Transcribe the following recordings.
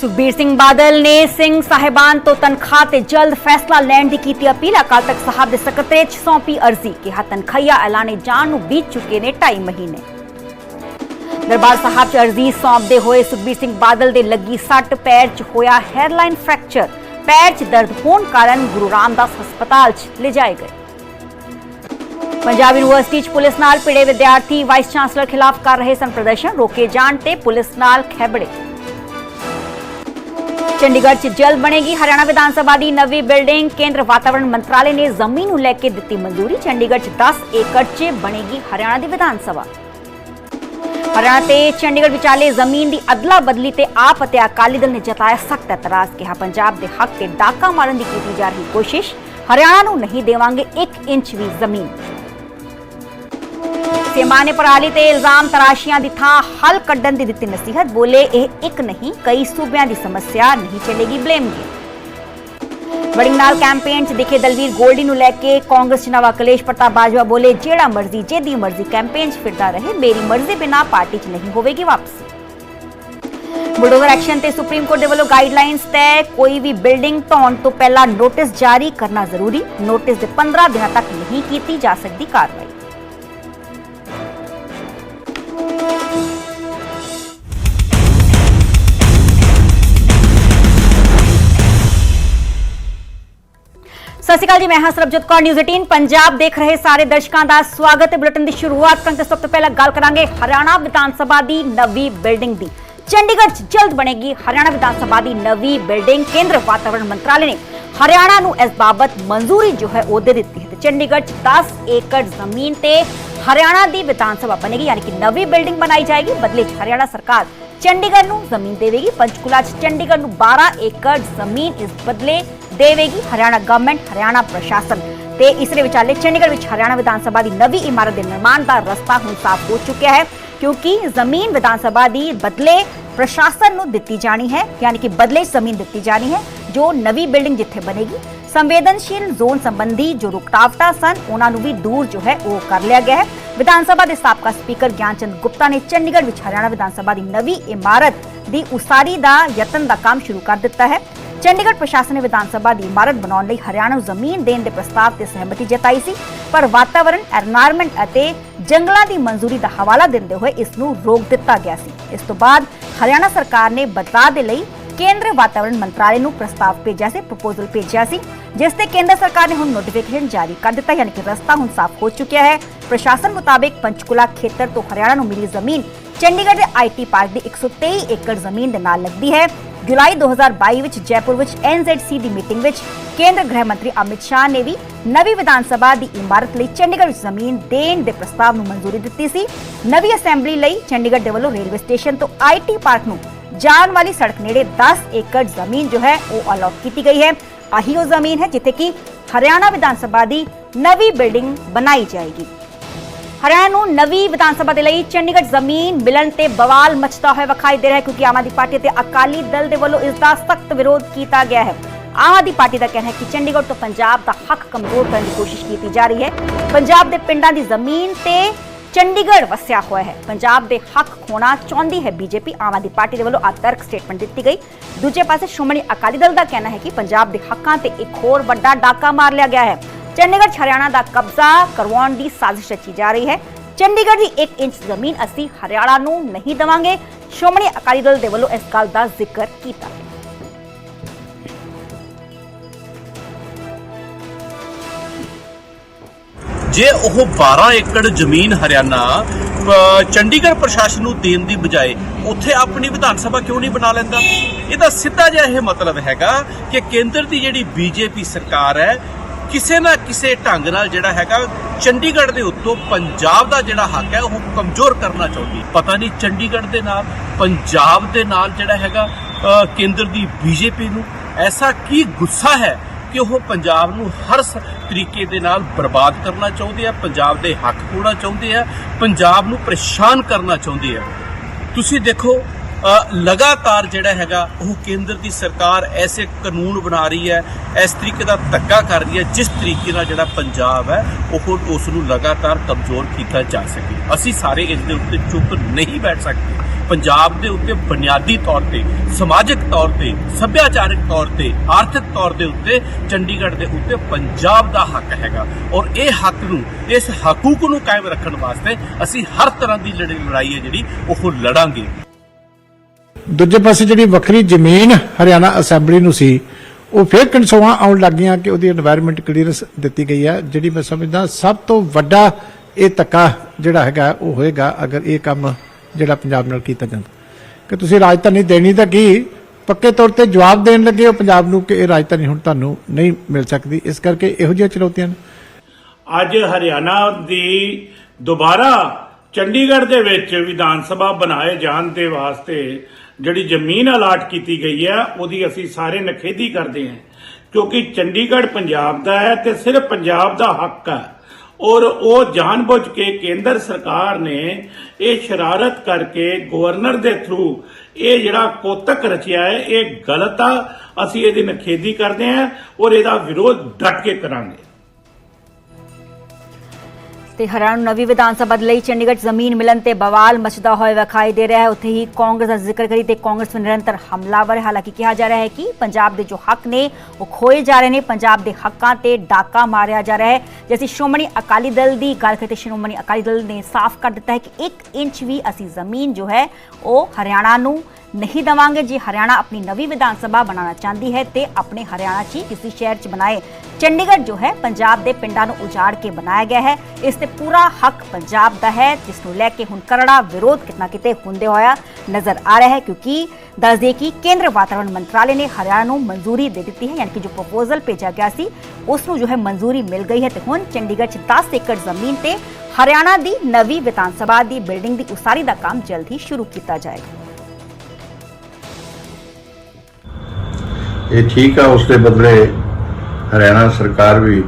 ਸੁਖਬੀਰ ਸਿੰਘ ਬਾਦਲ ਨੇ ਸਿੰਘ ਸਾਹਿਬਾਨ ਤੋਂ ਤਨਖਾਹ ਤੇ ਜਲਦ ਫੈਸਲਾ ਲੈਣ ਦੀ ਕੀਤੀ ਅਪੀਲ। ਅਕਾਲ ਤਖਤ ਸਾਹਿਬ ਦੇ ਸਕੱਤਰੇਤ ਸੌਂਪੀ ਅਰਜ਼ੀ। ਕਿਹਾ ਤਨਖਾਹੀਆ ਐਲਾਨੇ ਜਾਣ ਨੂੰ ਬੀਤ ਚੁੱਕੇ ਨੇ 2.5 ਮਹੀਨੇ। ਦਰਬਾਰ ਸਾਹਿਬ 'ਚ ਅਰਜ਼ੀ ਸੌਂਪਦੇ ਹੋਏ ਸੁਖਬੀਰ ਸਿੰਘ ਬਾਦਲ ਦੇ ਲੱਗੀ ਸੱਟ, ਪੈਰ 'ਚ ਹੋਇਆ ਹੈਅਰਲਾਈਨ ਫ੍ਰੈਕਚਰ ਪੈਰ 'ਚ ਦਰਦ ਹੋਣ ਕਾਰਨ ਗੁਰੂ ਰਾਮਦਾਸ ਹਸਪਤਾਲ 'ਚ ਲਿਜਾਏ ਗਏ। ਪੰਜਾਬ ਯੂਨੀਵਰਸਿਟੀ 'ਚ ਪੁਲਿਸ ਨਾਲ ਭਿੜੇ ਵਿਦਿਆਰਥੀ ਵਾਈਸ ਚਾਂਸਲਰ ਖਿਲਾਫ ਕਰ ਰਹੇ ਸਨ ਪ੍ਰਦਰਸ਼ਨ ਰੋਕੇ ਜਾਣ ਤੇ ਪੁਲਿਸ ਨਾਲ ਖੈਬੜੇ ਚੰਡੀਗੜ੍ਹ 'ਚ ਜਲਦ ਬਣੇਗੀ। ਹਰਿਆਣਾ ਵਿਧਾਨ ਸਭਾ ਦੀ ਨਵੀਂ ਬਿਲਡਿੰਗ, ਕੇਂਦਰ ਵਾਤਾਵਰਣ ਮੰਤਰਾਲੇ ਨੇ ਜ਼ਮੀਨ ਨੂੰ ਲੈ ਕੇ ਦਿੱਤੀ ਮਨਜ਼ੂਰੀ। ਚੰਡੀਗੜ੍ਹ 'ਚ 10 ਏਕੜ 'ਚ ਬਣੇਗੀ ਹਰਿਆਣਾ ਦੀ ਵਿਧਾਨ ਸਭਾ। ਹਰਿਆਣਾ ਤੇ ਚੰਡੀਗੜ੍ਹ ਵਿਚਾਲੇ ਜ਼ਮੀਨ ਦੀ ਅਦਲਾ ਬਦਲੀ ਤੇ ਆਪ ਅਤੇ ਅਕਾਲੀ ਦਲ ਨੇ ਜਤਾਇਆ ਸਖਤ ਇਤਰਾਜ਼, ਕਿਹਾ ਪੰਜਾਬ ਦੇ ਹੱਕ ਤੇ ਡਾਕਾ ਮਾਰਨ ਦੀ ਕੀਤੀ ਜਾ ਰਹੀ ਕੋਸ਼ਿਸ਼। ਹਰਿਆਣਾ ਨੂੰ ਨਹੀਂ ਦੇਵਾਂਗੇ 1 ਇੰਚ ਵੀ ਜ਼ਮੀਨ। ਸੀਮਾ ਨੇ ਪਰਾਲੀ ਤੇ ਇਲਜ਼ਾਮ ਤਰਾਸ਼ੀਆਂ ਦੀ ਥਾਂ ਹੱਲ ਕੱਢਣ ਦੀ ਦਿੱਤੀ ਨਸੀਹਤ। ਬੋਲੇ, ਇਹ ਇੱਕ ਨਹੀਂ, ਕਈ ਸੂਬਿਆਂ ਦੀ ਸਮੱਸਿਆ ਨਹੀਂ ਚੱਲੇਗੀ, ਬਲੇਮ ਗੇਮ ਵੜਿੰਗ ਨਾਲ ਕੈਂਪੇਨ 'ਚ ਦਿਖੇ ਦਲਵੀਰ ਗੋਲਡੀ ਨੂੰ ਲੈ ਕੇ ਕਾਂਗਰਸ ਚੁਣਾਵਾ ਕਲੇਸ਼, ਪ੍ਰਤਾਪ ਬਾਜਵਾ ਬੋਲੇ, ਜਿਹੜਾ ਮਰਜ਼ੀ, ਜਿਹਦੀ ਮਰਜ਼ੀ ਕੈਂਪੇਨ 'ਚ ਫਿਰਦਾ ਰਹੇ, ਮੇਰੀ ਮਰਜ਼ੀ ਬਿਨਾ ਪਾਰਟੀ 'ਚ ਨਹੀਂ ਹੋਵੇਗੀ ਵਾਪਸੀ। ਬੁਲਡੋਜ਼ਰ ਐਕਸ਼ਨ ਤੇ ਸੁਪਰੀਮ ਕੋਰਟ ਦੇ ਵੱਲੋਂ ਗਾਈਡਲਾਈਨਸ ਤੈ ਕੋਈ ਵੀ ਬਿਲਡਿੰਗ ਢਾਉਣ ਤੋਂ ਪਹਿਲਾਂ ਨੋਟਿਸ ਜਾਰੀ ਕਰਨਾ ਜ਼ਰੂਰੀ ਨੋਟਿਸ ਦੇ 15 ਦਿਨਾਂ ਤੱਕ ਨਹੀਂ ਕੀਤੀ ਜਾ ਸਕਦੀ ਕਾਰਵਾਈ। ਸਤਿ ਸ਼੍ਰੀ ਅਕਾਲ ਜੀ, ਮੈਂ ਹਾਂ ਸਰਬਜੋਤ ਕੌਰ ਨਿਊਜ਼ 18 ਪੰਜਾਬ ਦੇਖ ਰਹੇ ਸਾਰੇ ਦਰਸ਼ਕਾਂ ਦਾ ਸਵਾਗਤ। ਹੈ ਬੁਲੇਟਿਨ ਦੀ ਸ਼ੁਰੂਆਤ ਕਰਨ ਤੋਂ ਸਭ ਤੋਂ ਪਹਿਲਾਂ ਗੱਲ ਕਰਾਂਗੇ ਹਰਿਆਣਾ ਵਿਧਾਨ ਸਭਾ ਦੀ ਨਵੀਂ ਬਿਲਡਿੰਗ ਦੀ। ਚੰਡੀਗੜ੍ਹ 'ਚ ਜਲਦ ਬਣੇਗੀ ਹਰਿਆਣਾ ਵਿਧਾਨ ਸਭਾ ਦੀ ਨਵੀਂ ਬਿਲਡਿੰਗ, ਕੇਂਦਰ ਵਾਤਾਵਰਣ ਮੰਤਰਾਲੇ ਨੇ ਹਰਿਆਣਾ ਨੂੰ ਇਸ ਬਾਬਤ ਮਨਜ਼ੂਰੀ ਜੋ ਹੈ ਉਹ ਦੇ ਦਿੱਤੀ ਹੈ। ਤੇ ਚੰਡੀਗੜ੍ਹ 'ਚ 10 ਏਕੜ ਜ਼ਮੀਨ ਤੇ ਹਰਿਆਣਾ ਦੀ ਵਿਧਾਨ ਸਭਾ ਬਣੇਗੀ, ਯਾਨੀ ਕਿ ਨਵੀਂ ਬਿਲਡਿੰਗ ਬਣਾਈ ਜਾਏਗੀ। ਬਦਲੇ 'ਚ ਹਰਿਆਣਾ ਸਰਕਾਰ ਚੰਡੀਗੜ੍ਹ ਨੂੰ ਜ਼ਮੀਨ ਦੇਵੇਗੀ। ਪੰਚਕੂਲਾ 'ਚ ਚੰਡੀਗੜ੍ਹ ਨੂੰ 12 ਏਕੜ ਜ਼ਮੀਨ ਇਸ ਬਦਲੇ ਦੇਵੇਗੀ ਹਰਿਆਣਾ ਗਵਰਨਮੈਂਟ ਹਰਿਆਣਾ ਪ੍ਰਸ਼ਾਸਨ ਤੇ ਇਸ ਦੇ ਵਿਚਾਲੇ ਚੰਡੀਗੜ੍ਹ ਵਿੱਚ ਹਰਿਆਣਾ ਵਿਧਾਨ ਸਭਾ ਦੀ ਨਵੀਂ ਇਮਾਰਤ ਦੇ ਨਿਰਮਾਣ ਦਾ ਰਸਤਾ ਹੁਣ ਸਾਫ਼ ਹੋ ਚੁੱਕਿਆ ਹੈ ਕਿਉਂਕਿ ਜ਼ਮੀਨ ਵਿਧਾਨ ਸਭਾ ਦੀ ਬਦਲੇ ਪ੍ਰਸ਼ਾਸਨ ਨੂੰ ਦਿੱਤੀ ਜਾਣੀ ਹੈ ਯਾਨੀ ਕਿ ਬਦਲੇ 'ਚ ਜ਼ਮੀਨ ਦਿੱਤੀ ਜਾਣੀ ਹੈ ਜੋ ਨਵੀਂ ਬਿਲਡਿੰਗ ਜਿੱਥੇ ਬਣੇਗੀ ਸੰਵੇਦਨਸ਼ੀਲ ਜ਼ੋਨ ਸੰਬੰਧੀ ਜੋ ਰੁਕਟਾਵਟਾ ਸਨ ਉਹਨਾਂ ਨੂੰ ਵੀ ਦੂਰ ਜੋ ਹੈ ਉਹ ਕਰ ਲਿਆ ਗਿਆ ਹੈ ਵਿਧਾਨ ਸਭਾ ਦੇ ਸਾਬਕਾ ਸਪੀਕਰ ਗਿਆਨਚੰਦ ਗੁਪਤਾ ਨੇ ਚੰਡੀਗੜ੍ਹ ਵਿੱਚ ਹਰਿਆਣਾ ਵਿਧਾਨ ਸਭਾ ਦੀ ਨਵੀਂ ਇਮਾਰਤ ਦੀ ਉਸਾਰੀ ਦਾ ਯਤਨ ਦਾ ਕੰਮ ਸ਼ੁਰੂ ਕਰ ਦਿੱਤਾ ਹੈ ਚੰਡੀਗੜ੍ਹ ਪ੍ਰਸ਼ਾਸਨ ਨੇ ਵਿਧਾਨ ਸਭਾ ਦੀ ਇਮਾਰਤ ਬਣਾਉਣ ਲਈ ਹਰਿਆਣਾ ਨੂੰ ਜ਼ਮੀਨ ਦੇਣ ਦੇ ਪ੍ਰਸਤਾਵ ਤੇ ਸਹਿਮਤੀ ਜਤਾਈ ਸੀ, ਪਰ ਵਾਤਾਵਰਣ ਐਨਵਾਇਰਨਮੈਂਟ ਅਤੇ ਜੰਗਲਾਂ ਦੀ ਮਨਜ਼ੂਰੀ ਦਾ ਹਵਾਲਾ ਦਿੰਦੇ ਹੋਏ ਇਸ ਨੂੰ ਰੋਕ ਦਿੱਤਾ ਗਿਆ ਸੀ। ਇਸ ਤੋਂ ਬਾਅਦ ਹਰਿਆਣਾ ਸਰਕਾਰ ਨੇ ਬਦਲਾਅ ਦੇ ਲਈ ਕੇਂਦਰ ਵਾਤਾਵਰਣ ਮੰਤਰਾਲੇ ਨੂੰ ਪ੍ਰਸਤਾਵ ਭੇਜਿਆ ਸੀ ਪ੍ਰਪੋਜ਼ਲ ਭੇਜਿਆ ਸੀ, ਜਿਸ ਤੇ ਕੇਂਦਰ ਸਰਕਾਰ ਨੇ ਹੁਣ ਨੋਟੀਫਿਕੇਸ਼ਨ ਜਾਰੀ ਕਰ ਦਿੱਤਾ, ਯਾਨੀ ਕਿ ਰਸਤਾ ਹੁਣ ਸਾਫ਼ ਹੋ ਚੁੱਕਿਆ ਹੈ। ਪ੍ਰਸ਼ਾਸਨ ਮੁਤਾਬਿਕ ਪੰਚਕੂਲਾ ਖੇਤਰ ਤੋਂ ਹਰਿਆਣਾ ਨੂੰ ਮਿਲੀ ਜ਼ਮੀਨ ਚੰਡੀਗੜ੍ਹ ਦੇ ਆਈਟੀ ਪਾਰਕ ਦੀ 123 ਏਕੜ ਜ਼ਮੀਨ ਦੇ ਨਾਲ ਲੱਗਦੀ ਹੈ। ਜੁਲਾਈ 2022 ਵਿੱਚ ਜੈਪੁਰ ਵਿੱਚ ਐਨਜ਼ੈਡਸੀ ਦੀ ਮੀਟਿੰਗ ਵਿੱਚ ਕੇਂਦਰ ਗ੍ਰਹਿ ਮੰਤਰੀ ਅਮਿਤ ਸ਼ਾਹ ਨੇ ਵੀ ਨਵੀਂ ਵਿਧਾਨ ਸਭਾ ਦੀ ਇਮਾਰਤ ਲਈ ਚੰਡੀਗੜ੍ਹ ਵਿੱਚ ਜ਼ਮੀਨ ਦੇਣ ਦੇ ਪ੍ਰਸਤਾਵ ਨੂੰ ਮਨਜ਼ੂਰੀ ਦਿੱਤੀ ਸੀ। ਨਵੀਂ ਅਸੈਂਬਲੀ ਲਈ ਚੰਡੀਗੜ੍ਹ ਦੇ ਵੱਲੋਂ ਰੇਲਵੇ ਸਟੇਸ਼ਨ ਤੋਂ ਆਈਟੀ ਪਾਰਕ ਨੂੰ ਜਾਣ ਵਾਲੀ ਸੜਕ ਨੇੜੇ 10 ਏਕੜ ਜ਼ਮੀਨ ਜੋ ਹੈ ਉਹ ਅਲਾਟ ਕੀਤੀ ਗਈ ਹੈ। ਆਹੀ ਉਹ ਜ਼ਮੀਨ ਹੈ ਜਿੱਥੇ ਕਿ ਹਰਿਆਣਾ ਵਿਧਾਨ ਸਭਾ ਦੀ ਨਵੀਂ ਬਿਲਡਿੰਗ ਬਣਾਈ ਜਾਏਗੀ। ਹਰਿਆਣਾ ਨੂੰ ਨਵੀਂ ਵਿਧਾਨ ਸਭਾ ਦੇ ਲਈ ਚੰਡੀਗੜ੍ਹ ਜ਼ਮੀਨ ਮਿਲਣ ਤੇ ਬਵਾਲ ਮਚਦਾ ਹੋਇਆ ਵਿਖਾਈ ਦੇ ਰਿਹਾ ਹੈ, ਕਿਉਂਕਿ ਆਮ ਆਦਮੀ ਪਾਰਟੀ ਤੇ ਅਕਾਲੀ ਦਲ ਦੇ ਵੱਲੋਂ ਇਸ ਦਾ ਸਖਤ ਵਿਰੋਧ ਕੀਤਾ ਗਿਆ ਹੈ। ਆਮ ਆਦਮੀ ਪਾਰਟੀ ਦਾ ਕਹਿਣਾ ਹੈ ਕਿ ਚੰਡੀਗੜ੍ਹ ਤੋਂ ਪੰਜਾਬ ਦਾ ਹੱਕ ਕਮਜ਼ੋਰ ਕਰਨ ਦੀ ਕੋਸ਼ਿਸ਼ ਕੀਤੀ ਜਾ ਰਹੀ ਹੈ। ਪੰਜਾਬ ਦੇ ਪਿੰਡਾਂ ਦੀ ਜ਼ਮੀਨ ਤੇ ਚੰਡੀਗੜ੍ਹ ਵਸਿਆ ਹੋਇਆ ਹੈ। ਪੰਜਾਬ ਦੇ ਹੱਕ ਖੋਣਾ ਚਾਹੁੰਦੀ ਹੈ ਬੀਜੇਪੀ। ਆਮ ਆਦਮੀ ਪਾਰਟੀ ਦੇ ਵੱਲੋਂ ਆਤਰਕ ਸਟੇਟਮੈਂਟ ਦਿੱਤੀ ਗਈ। ਦੂਜੇ ਪਾਸੇ ਸ਼੍ਰੋਮਣੀ ਅਕਾਲੀ ਦਲ ਦਾ ਕਹਿਣਾ ਹੈ ਕਿ ਪੰਜਾਬ ਦੇ ਹੱਕਾਂ ਤੇ ਇੱਕ ਹੋਰ ਵੱਡਾ ਡਾਕਾ ਮਾਰ ਲਿਆ ਗਿਆ ਹੈ। ਚੰਡੀਗੜ੍ਹ ਹਰਿਆਣਾ ਦਾ ਕਬਜ਼ਾ ਕਰਵਾਉਣ ਦੀ ਸਾਜ਼ਿਸ਼ ਰਚੀ ਜਾ ਰਹੀ ਹੈ ਚੰਡੀਗੜ੍ਹ ਦੀ 1 ਇੰਚ ਜ਼ਮੀਨ ਅਸੀਂ ਹਰਿਆਣਾ ਨੂੰ ਨਹੀਂ ਦੇਵਾਂਗੇ ਸ਼੍ਰੋਮਣੀ ਅਕਾਲੀ ਦਲ ਦੇ ਵੱਲੋਂ ਇਸ ਗੱਲ ਦਾ ਜ਼ਿਕਰ ਕੀਤਾ ਜੇ ਉਹ 12 ਏਕੜ ਜ਼ਮੀਨ ਹਰਿਆਣਾ ਚੰਡੀਗੜ੍ਹ ਪ੍ਰਸ਼ਾਸਨ ਨੂੰ ਦੇਣ ਦੀ ਬਜਾਏ ਉੱਥੇ ਆਪਣੀ ਵਿਧਾਨ ਸਭਾ ਕਿਉਂ ਨਹੀਂ ਬਣਾ ਲੈਂਦਾ ਇਹਦਾ ਸਿੱਧਾ ਜਿਹਾ ਇਹ ਮਤਲਬ ਹੈਗਾ ਕਿ ਕੇਂਦਰ ਦੀ ਜਿਹੜੀ ਬੀਜੇਪੀ ਸਰਕਾਰ ਹੈ ਕਿਸੇ ਨਾ ਕਿਸੇ ਢੰਗ ਨਾਲ ਜਿਹੜਾ ਹੈਗਾ ਚੰਡੀਗੜ੍ਹ ਦੇ ਉੱਤੋਂ ਪੰਜਾਬ ਦਾ ਜਿਹੜਾ ਹੱਕ ਹੈ, ਉਹ ਕਮਜ਼ੋਰ ਕਰਨਾ ਚਾਹੁੰਦੀ ਪਤਾ ਨਹੀਂ ਚੰਡੀਗੜ੍ਹ ਦੇ ਨਾਲ, ਪੰਜਾਬ ਦੇ ਨਾਲ ਜਿਹੜਾ ਹੈਗਾ ਕੇਂਦਰ ਦੀ ਬੀਜੇਪੀ ਨੂੰ ਐਸਾ ਕੀ ਗੁੱਸਾ ਹੈ ਕਿ ਉਹ ਪੰਜਾਬ ਨੂੰ ਹਰ ਸ- ਤਰੀਕੇ ਦੇ ਨਾਲ ਬਰਬਾਦ ਕਰਨਾ ਚਾਹੁੰਦੇ ਆ, ਪੰਜਾਬ ਦੇ ਹੱਕ ਖੋਣਾ ਚਾਹੁੰਦੇ ਆ, ਪੰਜਾਬ ਨੂੰ ਪਰੇਸ਼ਾਨ ਕਰਨਾ ਚਾਹੁੰਦੇ ਆ। ਤੁਸੀਂ ਦੇਖੋ ਲਗਾਤਾਰ ਜਿਹੜਾ ਹੈਗਾ, ਉਹ ਕੇਂਦਰ ਦੀ ਸਰਕਾਰ ਐਸੇ ਕਾਨੂੰਨ ਬਣਾ ਰਹੀ ਹੈ, ਇਸ ਤਰੀਕੇ ਦਾ ਧੱਕਾ ਕਰ ਰਹੀ ਹੈ, ਜਿਸ ਤਰੀਕੇ ਨਾਲ ਜਿਹੜਾ ਪੰਜਾਬ ਹੈ, ਉਹ ਉਸ ਨੂੰ ਲਗਾਤਾਰ ਕਮਜ਼ੋਰ ਕੀਤਾ ਜਾ ਸਕੇ। ਅਸੀਂ ਸਾਰੇ ਇਸ ਦੇ ਉੱਤੇ ਚੁੱਪ ਨਹੀਂ ਬੈਠ ਸਕਦੇ। ਪੰਜਾਬ ਦੇ ਉੱਤੇ ਬੁਨਿਆਦੀ ਤੌਰ ਤੇ, ਸਮਾਜਿਕ ਤੌਰ ਤੇ, ਸੱਭਿਆਚਾਰਕ ਤੌਰ ਤੇ, ਆਰਥਿਕ ਤੌਰ ਦੇ ਉੱਤੇ, ਚੰਡੀਗੜ੍ਹ ਦੇ ਉੱਤੇ ਪੰਜਾਬ ਦਾ ਹੱਕ ਹੈਗਾ। ਔਰ ਇਹ ਹੱਕ ਨੂੰ, ਇਸ ਹਕੂਕ ਨੂੰ ਕਾਇਮ ਰੱਖਣ ਵਾਸਤੇ ਅਸੀਂ ਹਰ ਤਰ੍ਹਾਂ ਦੀ ਲੜ- ਲੜਾਈ ਹੈ ਜਿਹੜੀ, ਉਹ ਲੜਾਂਗੇ। ਦੂਜੇ ਪਾਸੇ ਜਿਹੜੀ ਵੱਖਰੀ ਜ਼ਮੀਨ ਹਰਿਆਣਾ ਅਸੈਂਬਲੀ ਨੂੰ ਸੀ, ਉਹ ਫਿਰ ਕਨਸੋਆਂ ਆਉਣ ਲੱਗੀਆਂ ਕਿ ਉਹਦੀ এনवायरमेंट ਕਲੀਅਰੈਂਸ ਦਿੱਤੀ ਗਈ ਹੈ, ਜਿਹੜੀ ਮੈਂ ਸਮਝਦਾ ਸਭ ਤੋਂ ਵੱਡਾ ਇਹ ਤੱਕਾ ਜਿਹੜਾ ਹੈਗਾ ਉਹ ਹੋਏਗਾ ਅਗਰ ਇਹ ਕੰਮ ਜਿਹੜਾ ਪੰਜਾਬ ਨਾਲ ਕੀਤਾ ਜਾਂਦਾ। ਕਿ ਤੁਸੀਂ ਰਾਜਧਾਨੀ ਦੇਣੀ ਤਾਂ ਕੀ, ਪੱਕੇ ਤੌਰ ਤੇ ਜਵਾਬ ਦੇਣ ਲੱਗੇ ਹੋ ਪੰਜਾਬ ਨੂੰ ਕਿ ਇਹ ਰਾਜਧਾਨੀ ਹੁਣ ਤੁਹਾਨੂੰ ਨਹੀਂ ਮਿਲ ਸਕਦੀ, ਇਸ ਕਰਕੇ ਇਹੋ ਜਿਹੀਆਂ ਚੁਣੌਤੀਆਂ ਨੇ। ਅੱਜ ਹਰਿਆਣਾ ਦੀ ਦੁਬਾਰਾ ਚੰਡੀਗੜ੍ਹ ਦੇ ਵਿੱਚ ਵਿਧਾਨ ਸਭਾ ਬਣਾਏ ਜਾਣ ਦੇ ਵਾਸਤੇ ਜਿਹੜੀ ਜ਼ਮੀਨ ਅਲਾਟ ਕੀਤੀ ਗਈ ਹੈ, ਉਹਦੀ ਅਸੀਂ ਸਾਰੇ ਨਖੇਦੀ ਕਰਦੇ ਹਾਂ। ਕਿਉਂਕਿ ਚੰਡੀਗੜ੍ਹ ਪੰਜਾਬ ਦਾ ਹੈ ਤੇ ਸਿਰਫ ਪੰਜਾਬ ਦਾ ਹੱਕ ਹੈ। ਔਰ ਉਹ ਜਾਣਬੁੱਝ ਕੇ ਕੇਂਦਰ ਸਰਕਾਰ ਨੇ ਇਹ ਸ਼ਰਾਰਤ ਕਰਕੇ ਗਵਰਨਰ ਦੇ ਥਰੂ ਇਹ ਜਿਹੜਾ ਕੋਤਕ ਰਚਿਆ ਹੈ, ਇਹ ਗਲਤ ਆ। ਅਸੀਂ ਇਹਦੀ ਨਖੇਦੀ ਕਰਦੇ ਹਾਂ ਔਰ ਇਹਦਾ ਵਿਰੋਧ ਡਟ ਕੇ ਕਰਾਂਗੇ। ਤੇ ਹਰਿਆਣਾ ਨੂੰ ਨਵੀਂ ਵਿਧਾਨ ਸਭਾ ਦੇ ਲਈ ਚੰਡੀਗੜ੍ਹ ਜ਼ਮੀਨ ਮਿਲਣ ਤੇ ਬਵਾਲ ਮਚਦਾ ਹੋਇਆ ਵਿਖਾਈ ਦੇ ਰਿਹਾ ਹੈ। ਉੱਥੇ ਹੀ ਕਾਂਗਰਸ ਦਾ ਜ਼ਿਕਰ ਕਰੀ ਤੇ ਕਾਂਗਰਸ ਵਿੱਚ ਨਿਰੰਤਰ ਹਮਲਾਵਰ ਹੈ ਹਾਲਾਂਕਿ ਕਿਹਾ ਜਾ ਰਿਹਾ ਹੈ ਕਿ ਪੰਜਾਬ ਦੇ ਜੋ ਹੱਕ ਨੇ, ਉਹ ਖੋਏ ਜਾ ਰਹੇ ਨੇ। ਪੰਜਾਬ ਦੇ ਹੱਕਾਂ ਤੇ ਡਾਕਾ ਮਾਰਿਆ ਜਾ ਰਿਹਾ ਹੈ। ਜੇ ਅਸੀਂ ਸ਼੍ਰੋਮਣੀ ਅਕਾਲੀ ਦਲ ਦੀ ਗੱਲ ਕਰੀਏ ਤੇ ਸ਼੍ਰੋਮਣੀ ਅਕਾਲੀ ਦਲ ਨੇ ਸਾਫ਼ ਕਰ ਦਿੱਤਾ ਹੈ ਕਿ 1 ਇੰਚ ਵੀ ਅਸੀਂ ਜ਼ਮੀਨ ਜੋ ਹੈ, ਉਹ ਹਰਿਆਣਾ ਨੂੰ ਨਹੀਂ ਦਵਾਂਗੇ ਜੇ। ਹਰਿਆਣਾ ਆਪਣੀ ਨਵੀਂ ਵਿਧਾਨ ਸਭਾ ਬਣਾਉਣਾ ਚਾਹੁੰਦੀ ਹੈ ਤੇ ਆਪਣੇ ਹਰਿਆਣਾ 'ਚ ਹੀ ਕਿਸੇ ਸ਼ਹਿਰ 'ਚ ਬਣਾਏ। ਚੰਡੀਗੜ੍ਹ ਜੋ ਹੈ, ਪੰਜਾਬ ਦੇ ਪਿੰਡਾਂ ਨੂੰ ਉਜਾੜ ਕੇ ਬਣਾਇਆ ਗਿਆ ਹੈ। ਇਸ ਤੇ ਪੂਰਾ ਹੱਕ ਪੰਜਾਬ ਦਾ ਹੈ, ਜਿਸ ਨੂੰ ਲੈ ਕੇ ਹੁਣ ਕਰੜਾ ਵਿਰੋਧ ਕਿਤਨਾ ਕਿਤੇ ਹੁੰਦੇ ਹੋਇਆ ਨਜ਼ਰ ਆ ਰਿਹਾ ਹੈ, ਕਿਉਂਕਿ ਦੱਸ ਦਈਏ ਕਿ ਕੇਂਦਰ ਵਾਤਾਵਰਣ ਮੰਤਰਾਲੇ ਨੇ ਹਰਿਆਣਾ ਨੂੰ ਮਨਜ਼ੂਰੀ ਦੇ ਦਿੱਤੀ ਹੈ, ਯਾਨੀ ਕਿ ਜੋ ਪ੍ਰਪੋਜ਼ਲ ਭੇਜਿਆ ਗਿਆ ਸੀ, ਉਸ ਨੂੰ ਜੋ ਹੈ ਮਨਜ਼ੂਰੀ ਮਿਲ ਗਈ ਹੈ ਤੇ ਹੁਣ ਚੰਡੀਗੜ੍ਹ 'ਚ 10 ਏਕੜ ਜ਼ਮੀਨ ਤੇ ਹਰਿਆਣਾ ਦੀ ਨਵੀਂ ਵਿਧਾਨ ਸਭਾ ਦੀ ਬਿਲਡਿੰਗ ਦੀ ਉਸਾਰੀ ਦਾ ਕੰਮ ਜਲਦ ਹੀ ਸ਼ੁਰੂ ਕੀਤਾ ਜਾਏਗਾ। ਇਹ ਠੀਕ ਆ ਉਸ ਦੇ ਬਦਲੇ ਹਰਿਆਣਾ ਸਰਕਾਰ ਵੀ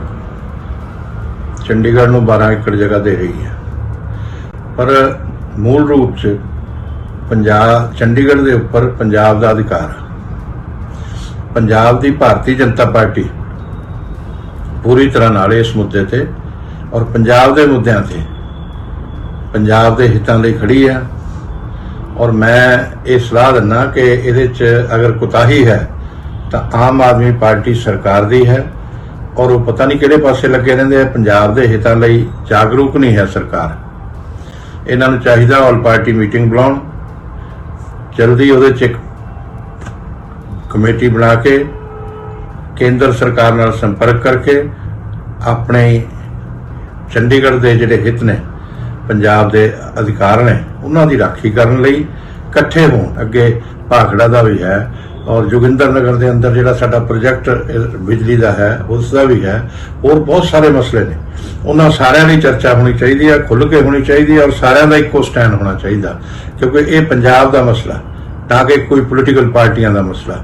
ਚੰਡੀਗੜ੍ਹ ਨੂੰ 12 ਏਕੜ ਜਗ੍ਹਾ ਦੇ ਰਹੀ ਹੈ। ਪਰ ਮੂਲ ਰੂਪ 'ਚ ਪੰਜਾਬ, ਚੰਡੀਗੜ੍ਹ ਦੇ ਉੱਪਰ ਪੰਜਾਬ ਦਾ ਅਧਿਕਾਰ ਹੈ ਪੰਜਾਬ ਦੀ ਭਾਰਤੀ ਜਨਤਾ ਪਾਰਟੀ ਪੂਰੀ ਤਰ੍ਹਾਂ ਨਾਲ ਇਸ ਮੁੱਦੇ ਤੇ ਔਰ ਪੰਜਾਬ ਦੇ ਮੁੱਦਿਆਂ ਤੇ ਪੰਜਾਬ ਦੇ ਹਿੱਤਾਂ ਲਈ ਖੜੀ ਆ। ਔਰ ਮੈਂ ਇਹ ਸਲਾਹ ਦਿੰਦਾ ਕਿ ਇਹਦੇ 'ਚ ਅਗਰ ਕੁਤਾਹੀ ਹੈ ਤਾਂ ਆਮ ਆਦਮੀ ਪਾਰਟੀ ਸਰਕਾਰ ਦੀ ਹੈ ਔਰ ਉਹ ਪਤਾ ਨਹੀਂ ਕਿਹੜੇ ਪਾਸੇ ਲੱਗੇ ਰਹਿੰਦੇ ਆ। ਪੰਜਾਬ ਦੇ ਹਿੱਤਾਂ ਲਈ ਜਾਗਰੂਕ ਨਹੀਂ ਹੈ ਸਰਕਾਰ। ਇਹਨਾਂ ਨੂੰ ਚਾਹੀਦਾ ਆਲ ਪਾਰਟੀ ਮੀਟਿੰਗ ਬੁਲਾਉਣ। ਜਲਦੀ ਉਹਦੇ 'ਚ ਇੱਕ ਕਮੇਟੀ ਬਣਾ ਕੇ ਕੇਂਦਰ ਸਰਕਾਰ ਨਾਲ ਸੰਪਰਕ ਕਰਕੇ ਆਪਣੇ ਚੰਡੀਗੜ੍ਹ ਦੇ ਜਿਹੜੇ ਹਿੱਤ ਨੇ, ਪੰਜਾਬ ਦੇ ਅਧਿਕਾਰ ਨੇ, ਉਹਨਾਂ ਦੀ ਰਾਖੀ ਕਰਨ ਲਈ ਇਕੱਠੇ ਹੋਣ। ਅੱਗੇ ਭਾਖੜਾ ਦਾ ਵੀ ਹੈ। ਔਰ ਜੋਗਿੰਦਰ ਨਗਰ ਦੇ ਅੰਦਰ ਜਿਹੜਾ ਸਾਡਾ ਪ੍ਰੋਜੈਕਟ ਬਿਜਲੀ ਦਾ ਹੈ, ਉਸ ਦਾ ਵੀ ਹੈ, ਹੋਰ ਬਹੁਤ ਸਾਰੇ ਮਸਲੇ ਨੇ। ਉਹਨਾਂ ਸਾਰਿਆਂ ਦੀ ਚਰਚਾ ਹੋਣੀ ਚਾਹੀਦੀ ਹੈ, ਖੁੱਲ੍ਹ ਕੇ ਹੋਣੀ ਚਾਹੀਦੀ ਹੈ ਔਰ ਸਾਰਿਆਂ ਦਾ ਇੱਕੋ ਸਟੈਂਡ ਹੋਣਾ ਚਾਹੀਦਾ, ਕਿਉਂਕਿ ਇਹ ਪੰਜਾਬ ਦਾ ਮਸਲਾ ਤਾਂ ਕਿ ਕੋਈ ਪੋਲੀਟੀਕਲ ਪਾਰਟੀਆਂ ਦਾ ਮਸਲਾ।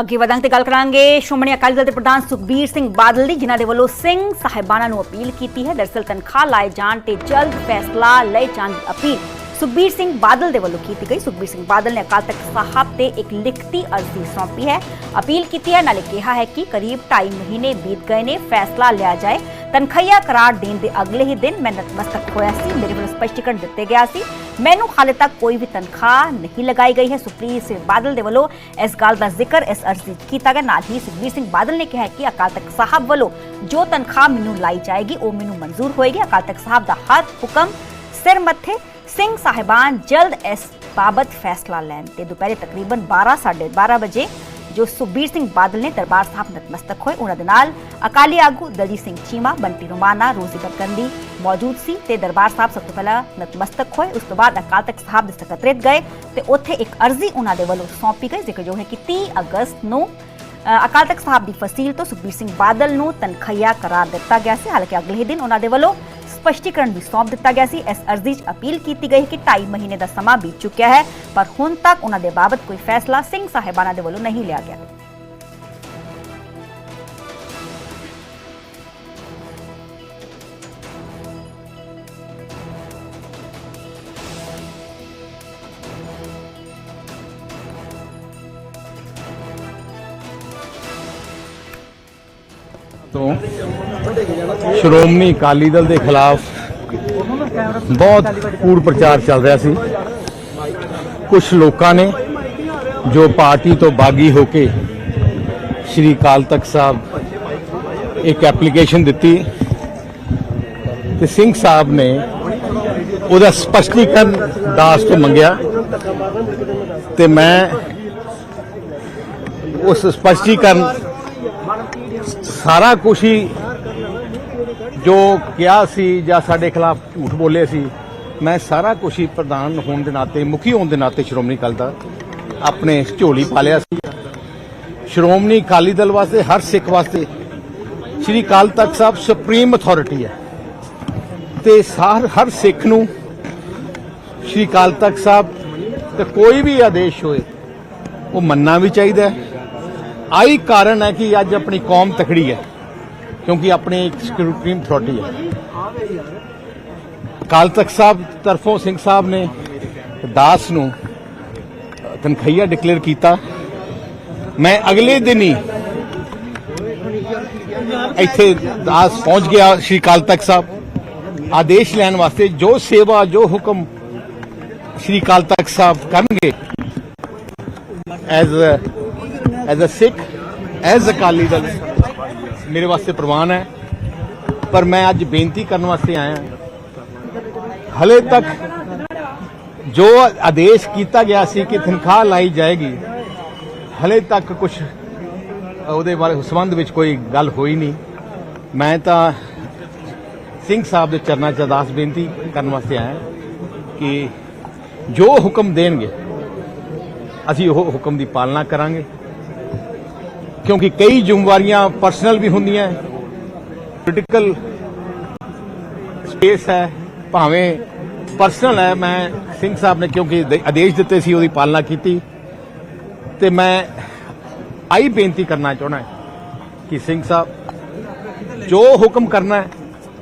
ਅੱਗੇ ਵਧਾਂਗੇ ਤੇ ਗੱਲ ਕਰਾਂਗੇ ਸ਼੍ਰੋਮਣੀ ਅਕਾਲੀ ਦਲ ਦੇ ਪ੍ਰਧਾਨ ਸੁਖਬੀਰ ਸਿੰਘ ਬਾਦਲ ਦੀ, ਜਿਨ੍ਹਾਂ ਦੇ ਵੱਲੋਂ ਸਿੰਘ ਸਾਹਿਬਾਨਾਂ ਨੂੰ ਅਪੀਲ ਕੀਤੀ ਹੈ। ਦਰਸਲ ਤਨਖਾਹ ਲਾਏ ਜਾਣ ਤੇ ਜਲਦ ਫੈਸਲਾ ਲਏ ਜਾਣ ਦੀ ਅਪੀਲ। ਸੁਖਬੀਰ ਸਿੰਘ ਬਾਦਲ ਦੇ ਵੱਲੋਂ ਕੀਤੀ ਗਈ। ਸੁਖਬੀਰ ਸਿੰਘ ਬਾਦਲ ਨੇ ਅਕਾਲ ਤਖਤ ਸਾਹਿਬ ਤੇ ਇੱਕ ਲਿਖਤੀ ਅਰਜ਼ੀ ਸੌਂਪੀ ਹੈ। ਅਪੀਲ ਕੀਤੀ ਹੈ, ਨਾਲੇ ਕਿਹਾ ਹੈ ਕਿ ਕਰੀਬ 2.5 ਮਹੀਨੇ ਬੀਤ ਗਏ ਨੇ, ਫੈਸਲਾ ਲਿਆ ਜਾਏ। ਤਨਖਈਆ ਕਰਾਰ ਦੇਣ ਦੇ ਅਗਲੇ ਹੀ ਦਿਨ ਮੈਂ ਨਤਮਸਤਕ ਹੋਇਆ ਸੀ, ਮੇਰੇ ਵੱਲੋਂ ਸਪਸ਼ਟੀਕਰਨ ਦਿੱਤੇ ਗਿਆ ਸੀ। ਮੈਨੂੰ ਹਾਲੇ ਤੱਕ ਕੋਈ ਵੀ ਤਨਖਾਹ ਨਹੀਂ ਲਗਾਈ ਗਈ ਹੈ। ਸੁਖਬੀਰ ਸਿੰਘ ਬਾਦਲ ਦੇ ਵੱਲੋਂ ਇਸ ਗੱਲ ਦਾ ਜ਼ਿਕਰ, ਇਸ ਅਰਜ਼ੀ ਕੀਤਾ ਗਿਆ। ਨਾਲ ਹੀ ਸੁਖਬੀਰ ਸਿੰਘ ਬਾਦਲ ਨੇ ਕਿਹਾ ਕਿ ਅਕਾਲ ਤਖਤ ਸਾਹਿਬ ਵੱਲੋਂ ਜੋ ਤਨਖਾਹ ਮੈਨੂੰ ਲਾਈ ਜਾਏਗੀ, ਉਹ ਮੈਨੂੰ ਮਨਜ਼ੂਰ ਹੋਏਗੀ। ਅਕਾਲ ਤਖਤ ਸਾਹਿਬ ਦਾ ਹਰ ਹੁਕਮ ਸਿਰ ਮੱਥੇ ਸਿੰਘ ਸਾਹਿਬਾਨ ਜਲਦ ਇਸ ਬਾਬਤ ਫੈਸਲਾ ਲੈਣ ਤੇ ਦੁਪਹਿਰੇ ਤਕਰੀਬਨ 12:30 ਵਜੇ ਜੋ ਸੁਖਬੀਰ ਸਿੰਘ ਬਾਦਲ ਨੇ ਦਰਬਾਰ ਸਾਹਿਬ ਨਤਮਸਤਕ ਹੋਏ, ਉਹਨਾਂ ਦੇ ਨਾਲ ਅਕਾਲੀ ਆਗੂ ਦਲਜੀਤ ਸਿੰਘ ਚੀਮਾ, ਬੰਟੀ ਰੋਮਾਨਾ, ਰੋਜ਼ੀ ਬਰਕੰਦੀ ਮੌਜੂਦ ਸੀ ਤੇ ਦਰਬਾਰ ਸਾਹਿਬ ਸਭ ਤੋਂ ਪਹਿਲਾਂ ਨਤਮਸਤਕ ਹੋਏ, ਉਸ ਤੋਂ ਬਾਅਦ ਅਕਾਲ ਤਖਤ ਸਾਹਿਬ ਦੇ ਸਕੱਤਰੇਤ ਗਏ ਤੇ ਉੱਥੇ ਇੱਕ ਅਰਜ਼ੀ ਉਹਨਾਂ ਦੇ ਵੱਲੋਂ ਸੌਂਪੀ ਗਈ, ਜ਼ਿਕਰ ਜੋ ਹੈ ਕਿ 30 ਅਗਸਤ ਨੂੰ ਅਕਾਲ ਤਖਤ ਸਾਹਿਬ ਦੀ ਫਸੀਲ ਤੋਂ ਸੁਖਬੀਰ ਸਿੰਘ ਬਾਦਲ ਨੂੰ ਤਨਖਈਆ ਕਰਾਰ ਦਿੱਤਾ ਗਿਆ ਸੀ। ਹਾਲਾਂਕਿ ਅਗਲੇ ਦਿਨ ਉਹਨਾਂ ਦੇ ਵੱਲੋਂ ਸਪਸ਼ਟੀਕਰਨ ਵੀ ਸੌਂਪ ਦਿੱਤਾ ਗਿਆ ਸੀ। ਇਸ ਅਰਜ਼ੀ 'ਚ ਅਪੀਲ ਕੀਤੀ ਗਈ ਕਿ 2.5 ਮਹੀਨੇ ਦਾ ਸਮਾਂ ਬੀਤ ਚੁੱਕਿਆ ਹੈ, ਪਰ ਹੁਣ ਤੱਕ ਉਹਨਾਂ ਦੇ ਬਾਬਤ ਕੋਈ ਫੈਸਲਾ ਸਿੰਘ ਸਾਹਿਬਾਨਾਂ ਦੇ ਵੱਲੋਂ ਨਹੀਂ ਲਿਆ ਗਿਆ। ਤੋਂ ਸ਼੍ਰੋਮਣੀ ਅਕਾਲੀ ਦਲ ਦੇ ਖਿਲਾਫ ਬਹੁਤ ਕੂੜ ਪ੍ਰਚਾਰ ਚੱਲ ਰਿਹਾ ਸੀ। ਕੁਝ ਲੋਕਾਂ ਨੇ ਜੋ ਪਾਰਟੀ ਤੋਂ ਬਾਗੀ ਹੋ ਕੇ ਸ਼੍ਰੀ ਅਕਾਲ ਤਖਤ ਸਾਹਿਬ ਇੱਕ ਐਪਲੀਕੇਸ਼ਨ ਦਿੱਤੀ ਤੇ ਸਿੰਘ ਸਾਹਿਬ ਨੇ ਉਹਦਾ ਸਪਸ਼ਟੀਕਰਨ ਦਾਸ ਤੋਂ ਮੰਗਿਆ ਤੇ ਮੈਂ ਉਸ ਸਪਸ਼ਟੀਕਰਨ ਸਾਰਾ ਕੁਛ ਹੀ ਜੋ ਕਿਹਾ ਸੀ ਜਾਂ ਸਾਡੇ ਖਿਲਾਫ ਝੂਠ ਬੋਲੇ ਸੀ, ਮੈਂ ਸਾਰਾ ਕੁਛ ਹੀ ਪ੍ਰਧਾਨ ਹੋਣ ਦੇ ਨਾਤੇ, ਮੁਖੀ ਹੋਣ ਦੇ ਨਾਤੇ ਸ਼੍ਰੋਮਣੀ ਅਕਾਲੀ ਦਾ ਆਪਣੇ ਝੋਲੀ ਪਾ ਲਿਆ ਸੀ। ਸ਼੍ਰੋਮਣੀ ਅਕਾਲੀ ਦਲ ਵਾਸਤੇ, ਹਰ ਸਿੱਖ ਵਾਸਤੇ, ਸ਼੍ਰੀ ਅਕਾਲ ਤਖਤ ਸਾਹਿਬ ਸੁਪਰੀਮ ਅਥਾਰਟੀ ਹੈ। ਤੇ ਸਾਰ ਹਰ ਸਿੱਖ ਨੂੰ ਸ਼੍ਰੀ ਅਕਾਲ ਤਖਤ ਸਾਹਿਬ ਤੇ ਕੋਈ ਵੀ ਆਦੇਸ਼ ਹੋਏ, ਉਹ ਮੰਨਣਾ ਵੀ ਚਾਹੀਦਾ ਹੈ। ਆਈ ਕਾਰਨ ਹੈ ਕਿ ਅੱਜ ਆਪਣੀ ਕੌਮ ਤਕੜੀ ਹੈ, ਕਿਉਂਕਿ ਆਪਣੀ ਇੱਕ ਸੁਪਰੀਮ ਅਥਾਰਟੀ ਹੈ। ਅਕਾਲ ਤਖਤ ਸਾਹਿਬ ਤਰਫੋਂ ਸਿੰਘ ਸਾਹਿਬ ਨੇ ਦਾਸ ਨੂੰ ਤਨਖਈਆ ਡਿਕਲੇਅਰ ਕੀਤਾ। ਮੈਂ ਅਗਲੇ ਦਿਨ ਹੀ ਇੱਥੇ ਦਾਸ ਪਹੁੰਚ ਗਿਆ ਸ਼੍ਰੀ ਅਕਾਲ ਤਖਤ ਸਾਹਿਬ। ਆਦੇਸ਼ ਲੈਣ ਵਾਸਤੇ ਜੋ ਸੇਵਾ, ਜੋ ਹੁਕਮ ਸ਼੍ਰੀ ਅਕਾਲ ਤਖਤ ਸਾਹਿਬ ਕਰਨਗੇ as as a Sikh as Akali Dal ਮੇਰੇ ਵਾਸਤੇ ਪ੍ਰਵਾਨ ਹੈ। ਪਰ ਮੈਂ ਅੱਜ ਬੇਨਤੀ ਕਰਨ ਵਾਸਤੇ ਆਇਆ ਹਲੇ ਤੱਕ ਜੋ ਆਦੇਸ਼ ਕੀਤਾ ਗਿਆ ਸੀ ਕਿ ਤਨਖਾਹ ਲਾਈ ਜਾਏਗੀ, ਹਲੇ ਤੱਕ ਕੁਝ ਉਹਦੇ ਬਾਰੇ ਸੰਬੰਧ ਵਿੱਚ ਕੋਈ ਗੱਲ ਹੋਈ ਨਹੀਂ। ਮੈਂ ਤਾਂ ਸਿੰਘ ਸਾਹਿਬ ਦੇ ਚਰਨਾਂ 'ਚ ਅਰਦਾਸ ਬੇਨਤੀ ਕਰਨ ਵਾਸਤੇ ਆਇਆ ਕਿ ਜੋ ਹੁਕਮ ਦੇਣਗੇ, ਅਸੀਂ ਉਹ ਹੁਕਮ ਦੀ ਪਾਲਣਾ ਕਰਾਂਗੇ। ਕਿਉਂਕਿ ਕਈ ਜ਼ਿੰਮੇਵਾਰੀਆਂ ਪਰਸਨਲ ਵੀ ਹੁੰਦੀਆਂ ਪੋਲੀਟੀਕਲ ਸਪੇਸ ਹੈ, ਭਾਵੇਂ ਪਰਸਨਲ ਹੈ, ਮੈਂ ਸਿੰਘ ਸਾਹਿਬ ਨੇ ਕਿਉਂਕਿ ਆਦੇਸ਼ ਦਿੱਤੇ ਸੀ, ਉਹਦੀ ਪਾਲਣਾ ਕੀਤੀ। ਤੇ ਮੈਂ ਆਈ ਬੇਨਤੀ ਕਰਨਾ ਚਾਹਣਾ ਕਿ ਸਿੰਘ ਸਾਹਿਬ, ਜੋ ਹੁਕਮ ਕਰਨਾ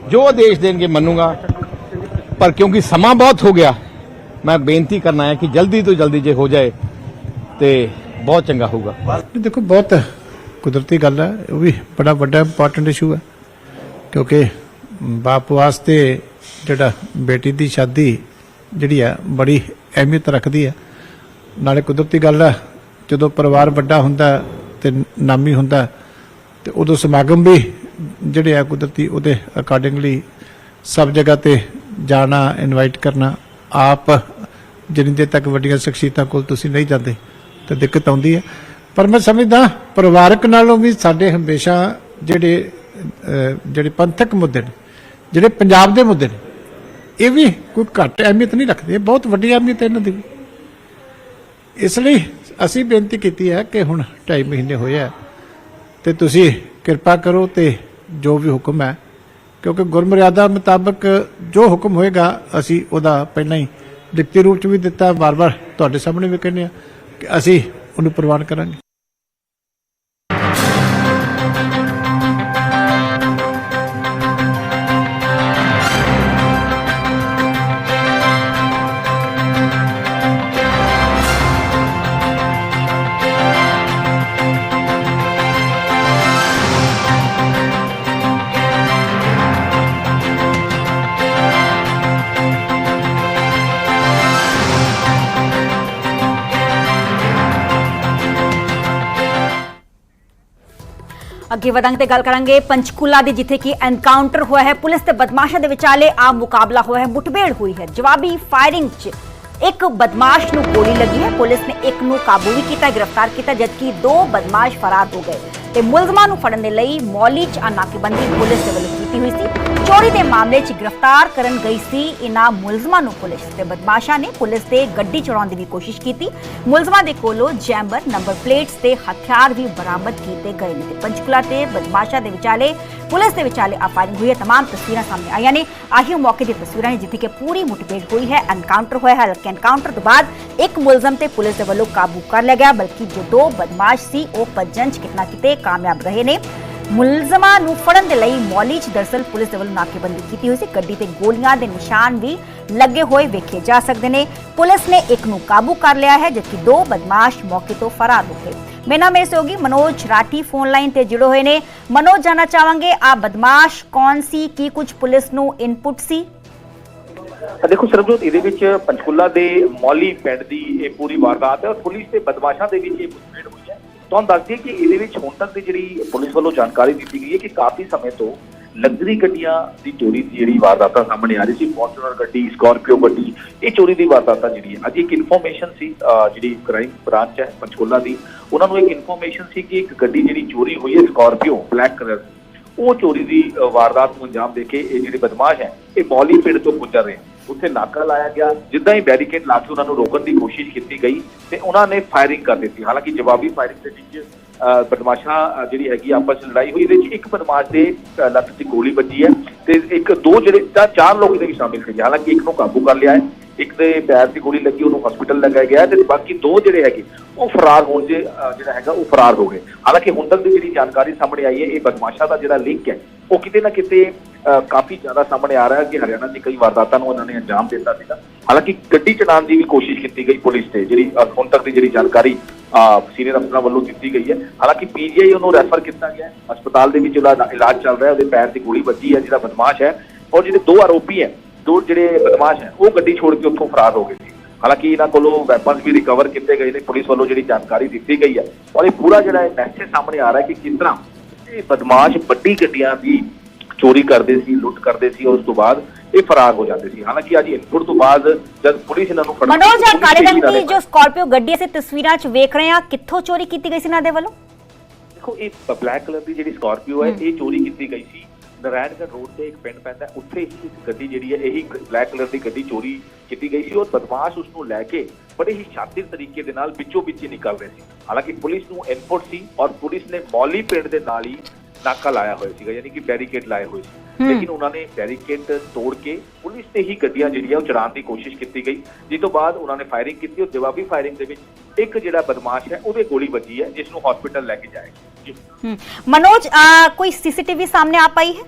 ਜੋ ਆਦੇਸ਼ ਦੇਣਗੇ ਮੰਨੂਗਾ। ਪਰ ਕਿਉਂਕਿ ਸਮਾਂ ਬਹੁਤ ਹੋ ਗਿਆ, ਮੈਂ ਬੇਨਤੀ ਕਰਨਾ ਹੈ ਕਿ ਜਲਦੀ ਤੋਂ ਜਲਦੀ ਜੇ ਹੋ ਜਾਏ ਤੇ ਬਹੁਤ ਚੰਗਾ ਹੋਊਗਾ। ਦੇਖੋ, ਬਹੁਤ ਕੁਦਰਤੀ ਗੱਲ ਹੈ ਉਹ ਵੀ ਬੜਾ ਵੱਡਾ ਇੰਪੋਰਟੈਂਟ ਇਸ਼ੂ ਹੈ। ਕਿਉਂਕਿ ਬਾਪ ਵਾਸਤੇ ਜਿਹੜਾ ਬੇਟੀ ਦੀ ਸ਼ਾਦੀ ਜਿਹੜੀ ਹੈ ਬੜੀ ਅਹਿਮੀਅਤ ਰੱਖਦੀ ਹੈ। ਨਾਲੇ ਕੁਦਰਤੀ ਗੱਲ ਹੈ ਜਦੋਂ ਪਰਿਵਾਰ ਵੱਡਾ ਹੁੰਦਾ ਹੈ ਤੇ ਨਾਮੀ ਹੁੰਦਾ ਹੈ, ਤੇ ਉਦੋਂ ਸਮਾਗਮ ਵੀ ਜਿਹੜੇ ਆ ਕੁਦਰਤੀ ਉਹਦੇ ਅਕੋਰਡਿੰਗਲੀ ਸਭ ਜਗ੍ਹਾ ਤੇ ਜਾਣਾ ਇਨਵਾਈਟ ਕਰਨਾ ਆਪ ਜਿੰਨੀ ਦੇਰ ਤੱਕ ਵੱਡੀਆਂ ਸ਼ਖਸੀਅਤਾਂ ਕੋਲ ਤੁਸੀਂ ਨਹੀਂ ਜਾਂਦੇ ਤਾਂ ਦਿੱਕਤ ਆਉਂਦੀ ਹੈ। ਪਰ ਮੈਂ ਸਮਝਦਾ ਪਰਿਵਾਰਕ ਨਾਲੋਂ ਵੀ ਸਾਡੇ ਹਮੇਸ਼ਾ ਜਿਹੜੇ ਜਿਹੜੇ ਪੰਥਕ ਮੁੱਦੇ ਨੇ, ਜਿਹੜੇ ਪੰਜਾਬ ਦੇ ਮੁੱਦੇ ਨੇ, ਇਹ ਵੀ ਕੋਈ ਘੱਟ ਅਹਿਮੀਅਤ ਨਹੀਂ ਰੱਖਦੇ, ਇਹ ਬਹੁਤ ਵੱਡੀ ਅਹਿਮੀਅਤ ਇਹਨਾਂ ਦੀ ਇਸ ਲਈ ਅਸੀਂ ਬੇਨਤੀ ਕੀਤੀ ਹੈ ਕਿ ਹੁਣ 2.5 ਮਹੀਨੇ ਹੋਏ ਆ, ਤੇ ਤੁਸੀਂ ਕਿਰਪਾ ਕਰੋ ਤੇ ਜੋ ਵੀ ਹੁਕਮ ਹੈ, ਕਿਉਂਕਿ ਗੁਰਮਰਿਆਦਾ ਮੁਤਾਬਕ ਜੋ ਹੁਕਮ ਹੋਏਗਾ, ਅਸੀਂ ਉਹਦਾ ਪਹਿਲਾਂ ਹੀ ਲਿਖਤੀ ਰੂਪ ਚ ਵੀ ਦਿੱਤਾ, ਵਾਰ-ਵਾਰ ਤੁਹਾਡੇ ਸਾਹਮਣੇ ਵੀ ਕਹਿੰਦੇ ਆ ਕਿ ਅਸੀਂ ਉਹਨੂੰ ਪ੍ਰਵਾਨ ਕਰਾਂਗੇ। ਅੱਗੇ ਵਧਾਂਗੇ ਤੇ ਗੱਲ ਕਰਾਂਗੇ ਪੰਚਕੂਲਾ ਦੇ, ਜਿੱਥੇ ਕਿ ਐਨਕਾਊਂਟਰ ਹੋਇਆ ਹੈ। ਪੁਲਿਸ ਤੇ ਬਦਮਾਸ਼ਾਂ ਦੇ ਵਿਚਾਲੇ ਆ ਮੁਕਾਬਲਾ ਹੋਇਆ ਹੈ। ਮੁਠਭੇੜ ਹੋਈ ਹੈ। ਜਵਾਬੀ ਫਾਇਰਿੰਗ 'ਚ ਇੱਕ ਬਦਮਾਸ਼ ਨੂੰ ਗੋਲੀ ਲੱਗੀ ਹੈ। ਪੁਲਿਸ ਨੇ ਇੱਕ ਨੂੰ ਕਾਬੂ ਵੀ ਕੀਤਾ, ਗ੍ਰਿਫਤਾਰ ਕੀਤਾ, ਜਦਕਿ ਦੋ ਬਦਮਾਸ਼ ਫਰਾਰ ਹੋ ਗਏ। ਤੇ ਮੁਲਜ਼ਮਾਂ ਨੂੰ ਫੜਨ ਦੇ ਲਈ ਮੌਲੀ 'ਚ ਆ ਨਾਕੇਬੰਦੀ ਪੁਲਿਸ ਦੇ ਵੱਲੋਂ ਕੀਤੀ ਹੋਈ ਸੀ। ਚੋਰੀ ਦੇ ਮਾਮਲੇ 'ਚ ਗ੍ਰਿਫਤਾਰ ਕਰਨ ਗਈ ਸੀ ਇਨ੍ਹਾਂ ਮੁਲਜ਼ਮਾਂ ਨੂੰ ਪੁਲਿਸ ਤੇ ਬਦਮਾਸ਼ਾਂ ਨੇ ਪੁਲਿਸ ਤੇ ਗੱਡੀ ਚੁਰਾਉਣ ਦੀ ਵੀ ਕੋਸ਼ਿਸ਼ ਕੀਤੀ ਮੁਲਜ਼ਮਾਂ ਦੇ ਕੋਲੋਂ ਜੈਂਬਰ ਨੰਬਰ ਪਲੇਟਸ ਤੇ ਹਥਿਆਰ ਵੀ ਬਰਾਮਦ ਕੀਤੇ ਗਏ ਨੇ ਤੇ ਪੰਚਕੁਲਾ ਤੇ ਬਦਮਾਸ਼ਾਂ ਦੇ ਵਿਚਾਲੇ ਪੁਲਿਸ ਦੇ ਵਿਚਾਲੇ ਆ ਫਾਇਰਿੰਗ ਹੋਈ ਹੈ तमाम ਤਸਵੀਰਾਂ ਸਾਹਮਣੇ ਆਈਆਂ ਨੇ ਆਹੀ ਉਹ ਮੌਕੇ ਦੀ ਤਸਵੀਰਾਂ ਨੇ ਜਿੱਥੇ ਕਿ ਪੂਰੀ ਮੁਠਭੇੜ ਹੋਈ ਹੈ ਐਨਕਾਊਂਟਰ ਹੋਇਆ ਹੈ ਹਲਕੇ ਐਨਕਾਊਂਟਰ ਤੋਂ ਬਾਅਦ ਇੱਕ ਮੁਲਜ਼ਮ ਤੇ ਪੁਲਿਸ ਦੇ ਵੱਲੋਂ ਕਾਬੂ ਕਰ ਲਿਆ ਗਿਆ ਬਲਕਿ ਜੋ ਦੋ ਬਦਮਾਸ਼ ਸੀ ਉਹ ਭੱਜਣ 'ਚ ਕਿਤਨਾ ਕਿਤੇ ਕਾਮਯਾਬ ਰਹੇ ਨੇ ਮੁਲਜ਼ਮਾਂ ਨੂੰ ਫੜਨ ਦੇ ਲਈ ਮੌਲੀ 'ਚ ਦਰਸਲ ਪੁਲਿਸ ਦੇ ਵੱਲੋਂ ਨਾਕੇਬੰਦੀ ਕੀਤੀ ਹੋਈ ਸੀ। ਗੱਡੀ ਤੇ ਗੋਲੀਆਂ ਦੇ ਨਿਸ਼ਾਨ ਵੀ ਲੱਗੇ ਹੋਏ ਵੇਖੇ ਜਾ ਸਕਦੇ ਨੇ। ਪੁਲਿਸ ਨੇ ਇੱਕ ਨੂੰ ਕਾਬੂ ਕਰ ਲਿਆ ਹੈ, ਜਦਕਿ ਦੋ ਬਦਮਾਸ਼ ਮੌਕੇ ਤੋਂ ਫਰਾਰ ਹੋ ਗਏ। ਮੇਰਾ ਨਾਮ ਸਹਿਯੋਗੀ ਮਨੋਜ ਰਾਠੀ ਫੋਨ ਲਾਈਨ ਤੇ ਜੁੜੇ ਹੋਏ ਨੇ। ਮਨੋਜ, ਜਾਨਣਾ ਚਾਹਾਂਗੇ ਆ ਬਦਮਾਸ਼ ਕੌਣ ਸੀ? ਕੀ ਕੁਝ ਪੁਲਿਸ ਨੂੰ ਇਨਪੁਟ ਸੀ? ਦੇਖੋ ਸਰਬਜੋਤ, ਇਹਦੇ ਵਿੱਚ ਪੰਚਕੁਲਾ ਦੇ ਮੌਲੀ ਪਿੰਡ ਦੀ ਇਹ ਪੂਰੀ ਵਾਰਦਾਤ ਹੈ ਔਰ ਪੁਲਿਸ ਤੇ ਬਦਮਾਸ਼ਾਂ ਦੇ ਵਿੱਚ ਇਹ ਮੁਠਭੇੜ ਹੋਈ ਤੁਹਾਨੂੰ ਦੱਸ ਦਈਏ ਕਿ ਇਹਦੇ ਵਿੱਚ ਹੁਣ ਤੱਕ ਦੀ ਜਿਹੜੀ ਪੁਲਿਸ ਵੱਲੋਂ ਜਾਣਕਾਰੀ ਦਿੱਤੀ ਗਈ ਹੈ ਕਿ ਕਾਫੀ ਸਮੇਂ ਤੋਂ ਲਗਜ਼ਰੀ ਗੱਡੀਆਂ ਦੀ ਚੋਰੀ ਦੀ ਜਿਹੜੀ ਵਾਰਦਾਤਾਂ ਸਾਹਮਣੇ ਆ ਰਹੀ ਸੀ ਫੋਰਚੂਨਰ ਗੱਡੀ ਸਕਾਰਪੀਓ ਗੱਡੀ, ਇਹ ਚੋਰੀ ਦੀ ਵਾਰਦਾਤਾਂ ਜਿਹੜੀ ਹੈ। ਅੱਜ ਇੱਕ ਇਨਫੋਰਮੇਸ਼ਨ ਸੀ, ਅਹ, ਜਿਹੜੀ ਕ੍ਰਾਈਮ ਬ੍ਰਾਂਚ ਹੈ, ਪੰਚਕੂਲਾ ਦੀ, ਉਹਨਾਂ ਨੂੰ ਇੱਕ ਇਨਫੋਰਮੇਸ਼ਨ ਸੀ ਕਿ ਇੱਕ ਗੱਡੀ ਜਿਹੜੀ ਚੋਰੀ ਹੋਈ ਹੈ ਸਕਾਰਪੀਓ ਬਲੈਕ ਕਲਰ ਉਹ ਚੋਰੀ ਦੀ ਵਾਰਦਾਤ ਨੂੰ ਅੰਜਾਮ ਦੇ ਕੇ ਇਹ ਜਿਹੜੇ ਬਦਮਾਸ਼ ਹੈ, ਇਹ ਮੌਲੀ ਪਿੰਡ ਤੋਂ ਗੁਜ਼ਰ ਰਹੇ। ਉੱਥੇ ਨਾਕਾ ਲਾਇਆ ਗਿਆ ਜਿੱਦਾਂ ਹੀ ਬੈਰੀਕੇਡ ਲਾ ਕੇ ਉਹਨਾਂ ਨੂੰ ਰੋਕਣ ਦੀ ਕੋਸ਼ਿਸ਼ ਕੀਤੀ ਗਈ ਤੇ ਉਹਨਾਂ ਨੇ ਫਾਇਰਿੰਗ ਕਰ ਦਿੱਤੀ। ਹਾਲਾਂਕਿ ਜਵਾਬੀ ਫਾਇਰਿੰਗ ਦੇ ਵਿੱਚ ਅ, ਬਦਮਾਸ਼ਾਂ ਜਿਹੜੀ ਹੈਗੀ ਆਪਸ ਵਿੱਚ ਲੜਾਈ ਹੋਈ। ਇਹਦੇ ਵਿੱਚ ਇੱਕ ਬਦਮਾਸ਼ ਦੇ ਅ, ਲੱਤ 'ਚ ਗੋਲੀ ਵੱਜੀ ਹੈ ਤੇ ਇੱਕ ਦੋ ਜਿਹੜੇ ਤਾਂ ਚਾਰ ਲੋਕ ਇਹਦੇ ਵਿੱਚ ਸ਼ਾਮਿਲ ਸੀ ਹਾਲਾਂਕਿ ਇੱਕ ਨੂੰ ਕਾਬੂ ਕਰ ਲਿਆ ਹੈ ਇੱਕ ਦੇ ਪੈਰ ਦੀ ਗੋਲੀ ਲੱਗੀ ਉਹਨੂੰ ਹਸਪੀਟਲ ਲਗਾਇਆ ਗਿਆ ਤੇ ਬਾਕੀ ਦੋ ਜਿਹੜੇ ਹੈਗੇ ਉਹ ਫਰਾਰ ਹੋਣ ਦੇ ਜਿਹੜਾ ਹੈਗਾ ਉਹ ਫਰਾਰ ਹੋ ਗਏ। ਹਾਲਾਂਕਿ ਹੁਣ ਤੱਕ ਦੀ ਜਿਹੜੀ ਜਾਣਕਾਰੀ ਸਾਹਮਣੇ ਆਈ ਹੈ ਇਹ ਬਦਮਾਸ਼ਾਂ ਦਾ ਜਿਹੜਾ ਲਿੰਕ ਹੈ ਉਹ ਕਿਤੇ ਨਾ ਕਿਤੇ ਕਾਫੀ ਜ਼ਿਆਦਾ ਸਾਹਮਣੇ ਆ ਰਿਹਾ ਹੈ ਕਿ ਹਰਿਆਣਾ ਦੀ ਕਈ ਵਾਰਦਾਤਾਂ ਨੂੰ ਉਹਨਾਂ ਨੇ ਅੰਜਾਮ ਦਿੱਤਾ ਸੀਗਾ। ਹਾਲਾਂਕਿ ਗੱਡੀ ਚੜਾਉਣ ਦੀ ਵੀ ਕੋਸ਼ਿਸ਼ ਕੀਤੀ ਗਈ ਪੁਲਿਸ ਤੇ, ਜਿਹੜੀ ਹੁਣ ਤੱਕ ਦੀ ਜਿਹੜੀ ਜਾਣਕਾਰੀ ਸੀਨੀਅਰ ਅਫਸਰਾਂ ਵੱਲੋਂ ਦਿੱਤੀ ਗਈ ਹੈ। ਹਾਲਾਂਕਿ ਪੀਜੀਆਈ ਉਹਨੂੰ ਰੈਫਰ ਕੀਤਾ ਗਿਆ ਹਸਪਤਾਲ ਦੇ ਵਿੱਚ ਉਹਦਾ ਇਲਾਜ ਚੱਲ ਰਿਹਾ ਉਹਦੇ ਪੈਰ ਤੇ ਗੋਲੀ ਵੱਜੀ ਹੈ ਜਿਹੜਾ ਬਦਮਾਸ਼ ਹੈ। ਔਰ ਜਿਹੜੇ ਦੋ ਆਰੋਪੀ ਹੈ, ਦੋ ਜਿਹੜੇ ਬਦਮਾਸ਼ ਹੈ, ਉਹ ਗੱਡੀ ਛੋੜ ਕੇ ਉੱਥੋਂ ਫਰਾਰ ਹੋ ਗਏ ਸੀ। ਹਾਲਾਂਕਿ ਇਹਨਾਂ ਕੋਲੋਂ ਵੈਪਨਸ ਵੀ ਰਿਕਵਰ ਕੀਤੇ ਗਏ ਨੇ, ਪੁਲਿਸ ਵੱਲੋਂ ਜਿਹੜੀ ਜਾਣਕਾਰੀ ਦਿੱਤੀ ਗਈ ਹੈ। ਔਰ ਇਹ ਪੂਰਾ ਜਿਹੜਾ ਇਹ ਮੈਸੇਜ ਸਾਹਮਣੇ ਆ ਰਿਹਾ ਹੈ ਕਿ ਕਿਸ ਤਰ੍ਹਾਂ ਇਹ ਬਦਮਾਸ਼ ਵੱਡੀ ਗੱਡੀਆਂ ਦੀ ਚੋਰੀ ਕਰਦੇ ਸੀ ਲੁੱਟ ਕਰਦੇ ਸੀ ਉਸ ਤੋਂ ਬਾਅਦ ਇਹ ਫਰਾਰ ਹੋ ਜਾਂਦੇ ਸੀ। ਹਾਲਾਂਕਿ ਅੱਜ ਇਨਪੁਟ ਤੋਂ ਬਾਅਦ ਜਦ ਪੁਲਿਸ ਇਹਨਾਂ ਨੂੰ ਫੜਨ ਮਨੋਜ ਆ ਕਾਲੇ ਰੰਗ ਦੀ ਜੋ ਸਕਾਰਪੀਓ ਗੱਡੀ ਅਸੀਂ ਤਸਵੀਰਾਂ 'ਚ ਵੇਖ ਰਹੇ ਹਾਂ ਕਿੱਥੋਂ ਚੋਰੀ ਕੀਤੀ ਗਈ ਸੀ ਇਹਨਾਂ ਦੇ ਵੱਲੋਂ? ਦੇਖੋ ਇਹ ਬਲੈਕ ਕਲਰ ਦੀ ਜਿਹੜੀ ਸਕਾਰਪੀਓ ਹੈ ਇਹ ਚੋਰੀ ਕੀਤੀ ਗਈ ਸੀ। ਨਾਰਾਇਣਗੜ੍ਹ ਰੋਡ ਤੇ ਇੱਕ ਪਿੰਡ ਪੈਂਦਾ ਉੱਥੇ ਹੀ ਇੱਕ ਗੱਡੀ ਜਿਹੜੀ ਹੈ ਇਹੀ ਬਲੈਕ ਕਲਰ ਦੀ ਗੱਡੀ ਚੋਰੀ ਕੀਤੀ ਗਈ ਸੀ। ਔਰ ਬਦਮਾਸ਼ ਉਸ ਨੂੰ ਲੈ ਕੇ ਬੜੇ ਹੀ ਸ਼ਾਤਿਰ ਤਰੀਕੇ ਦੇ ਨਾਲ ਵਿੱਚੋਂ ਵਿੱਚ ਹੀ ਨਿਕਲ ਰਹੇ ਸੀ। ਹਾਲਾਂਕਿ ਪੁਲਿਸ ਨੂੰ ਇਨਪੁਟ ਸੀ ਔਰ ਪੁਲਿਸ ਨੇ ਮੌਲੀ ਪਿੰਡ ਦੇ ਨਾਲ ਹੀ ਨਾਕਾ ਲਾਇਆ ਹੋਇਆ ਸੀਗਾ ਯਾਨੀ ਕਿ ਬੈਰੀਕੇਡ ਲਾਏ ਹੋਏ ਸੀ। ਲੇਕਿਨ ਉਹਨਾਂ ਨੇ ਬੈਰੀਕੇਡ ਤੋੜ ਕੇ ਪੁਲਿਸ ਤੇ ਹੀ ਗੱਡੀਆਂ ਜਿਹੜੀਆਂ ਉਹ ਚੜਾਉਣ ਦੀ ਕੋਸ਼ਿਸ਼ ਕੀਤੀ ਗਈ। ਜਿਸ ਤੋਂ ਬਾਅਦ ਉਹਨਾਂ ਨੇ ਫਾਇਰਿੰਗ ਕੀਤੀ ਔਰ ਜਵਾਬੀ ਫਾਇਰਿੰਗ ਦੇ ਵਿੱਚ ਇੱਕ ਜਿਹੜਾ ਬਦਮਾਸ਼ ਹੈ ਉਹਦੇ ਗੋਲੀ ਵੱਜੀ ਹੈ ਜਿਸ ਨੂੰ ਹਸਪੀਟਲ ਲੈ ਕੇ ਜਾਇਆ ਗਿਆ। ਮਨੋਜ ਕੋਈ ਸੀਸੀਟੀਵੀ ਸਾਹਮਣੇ ਆ ਪਾਈ ਹੈ?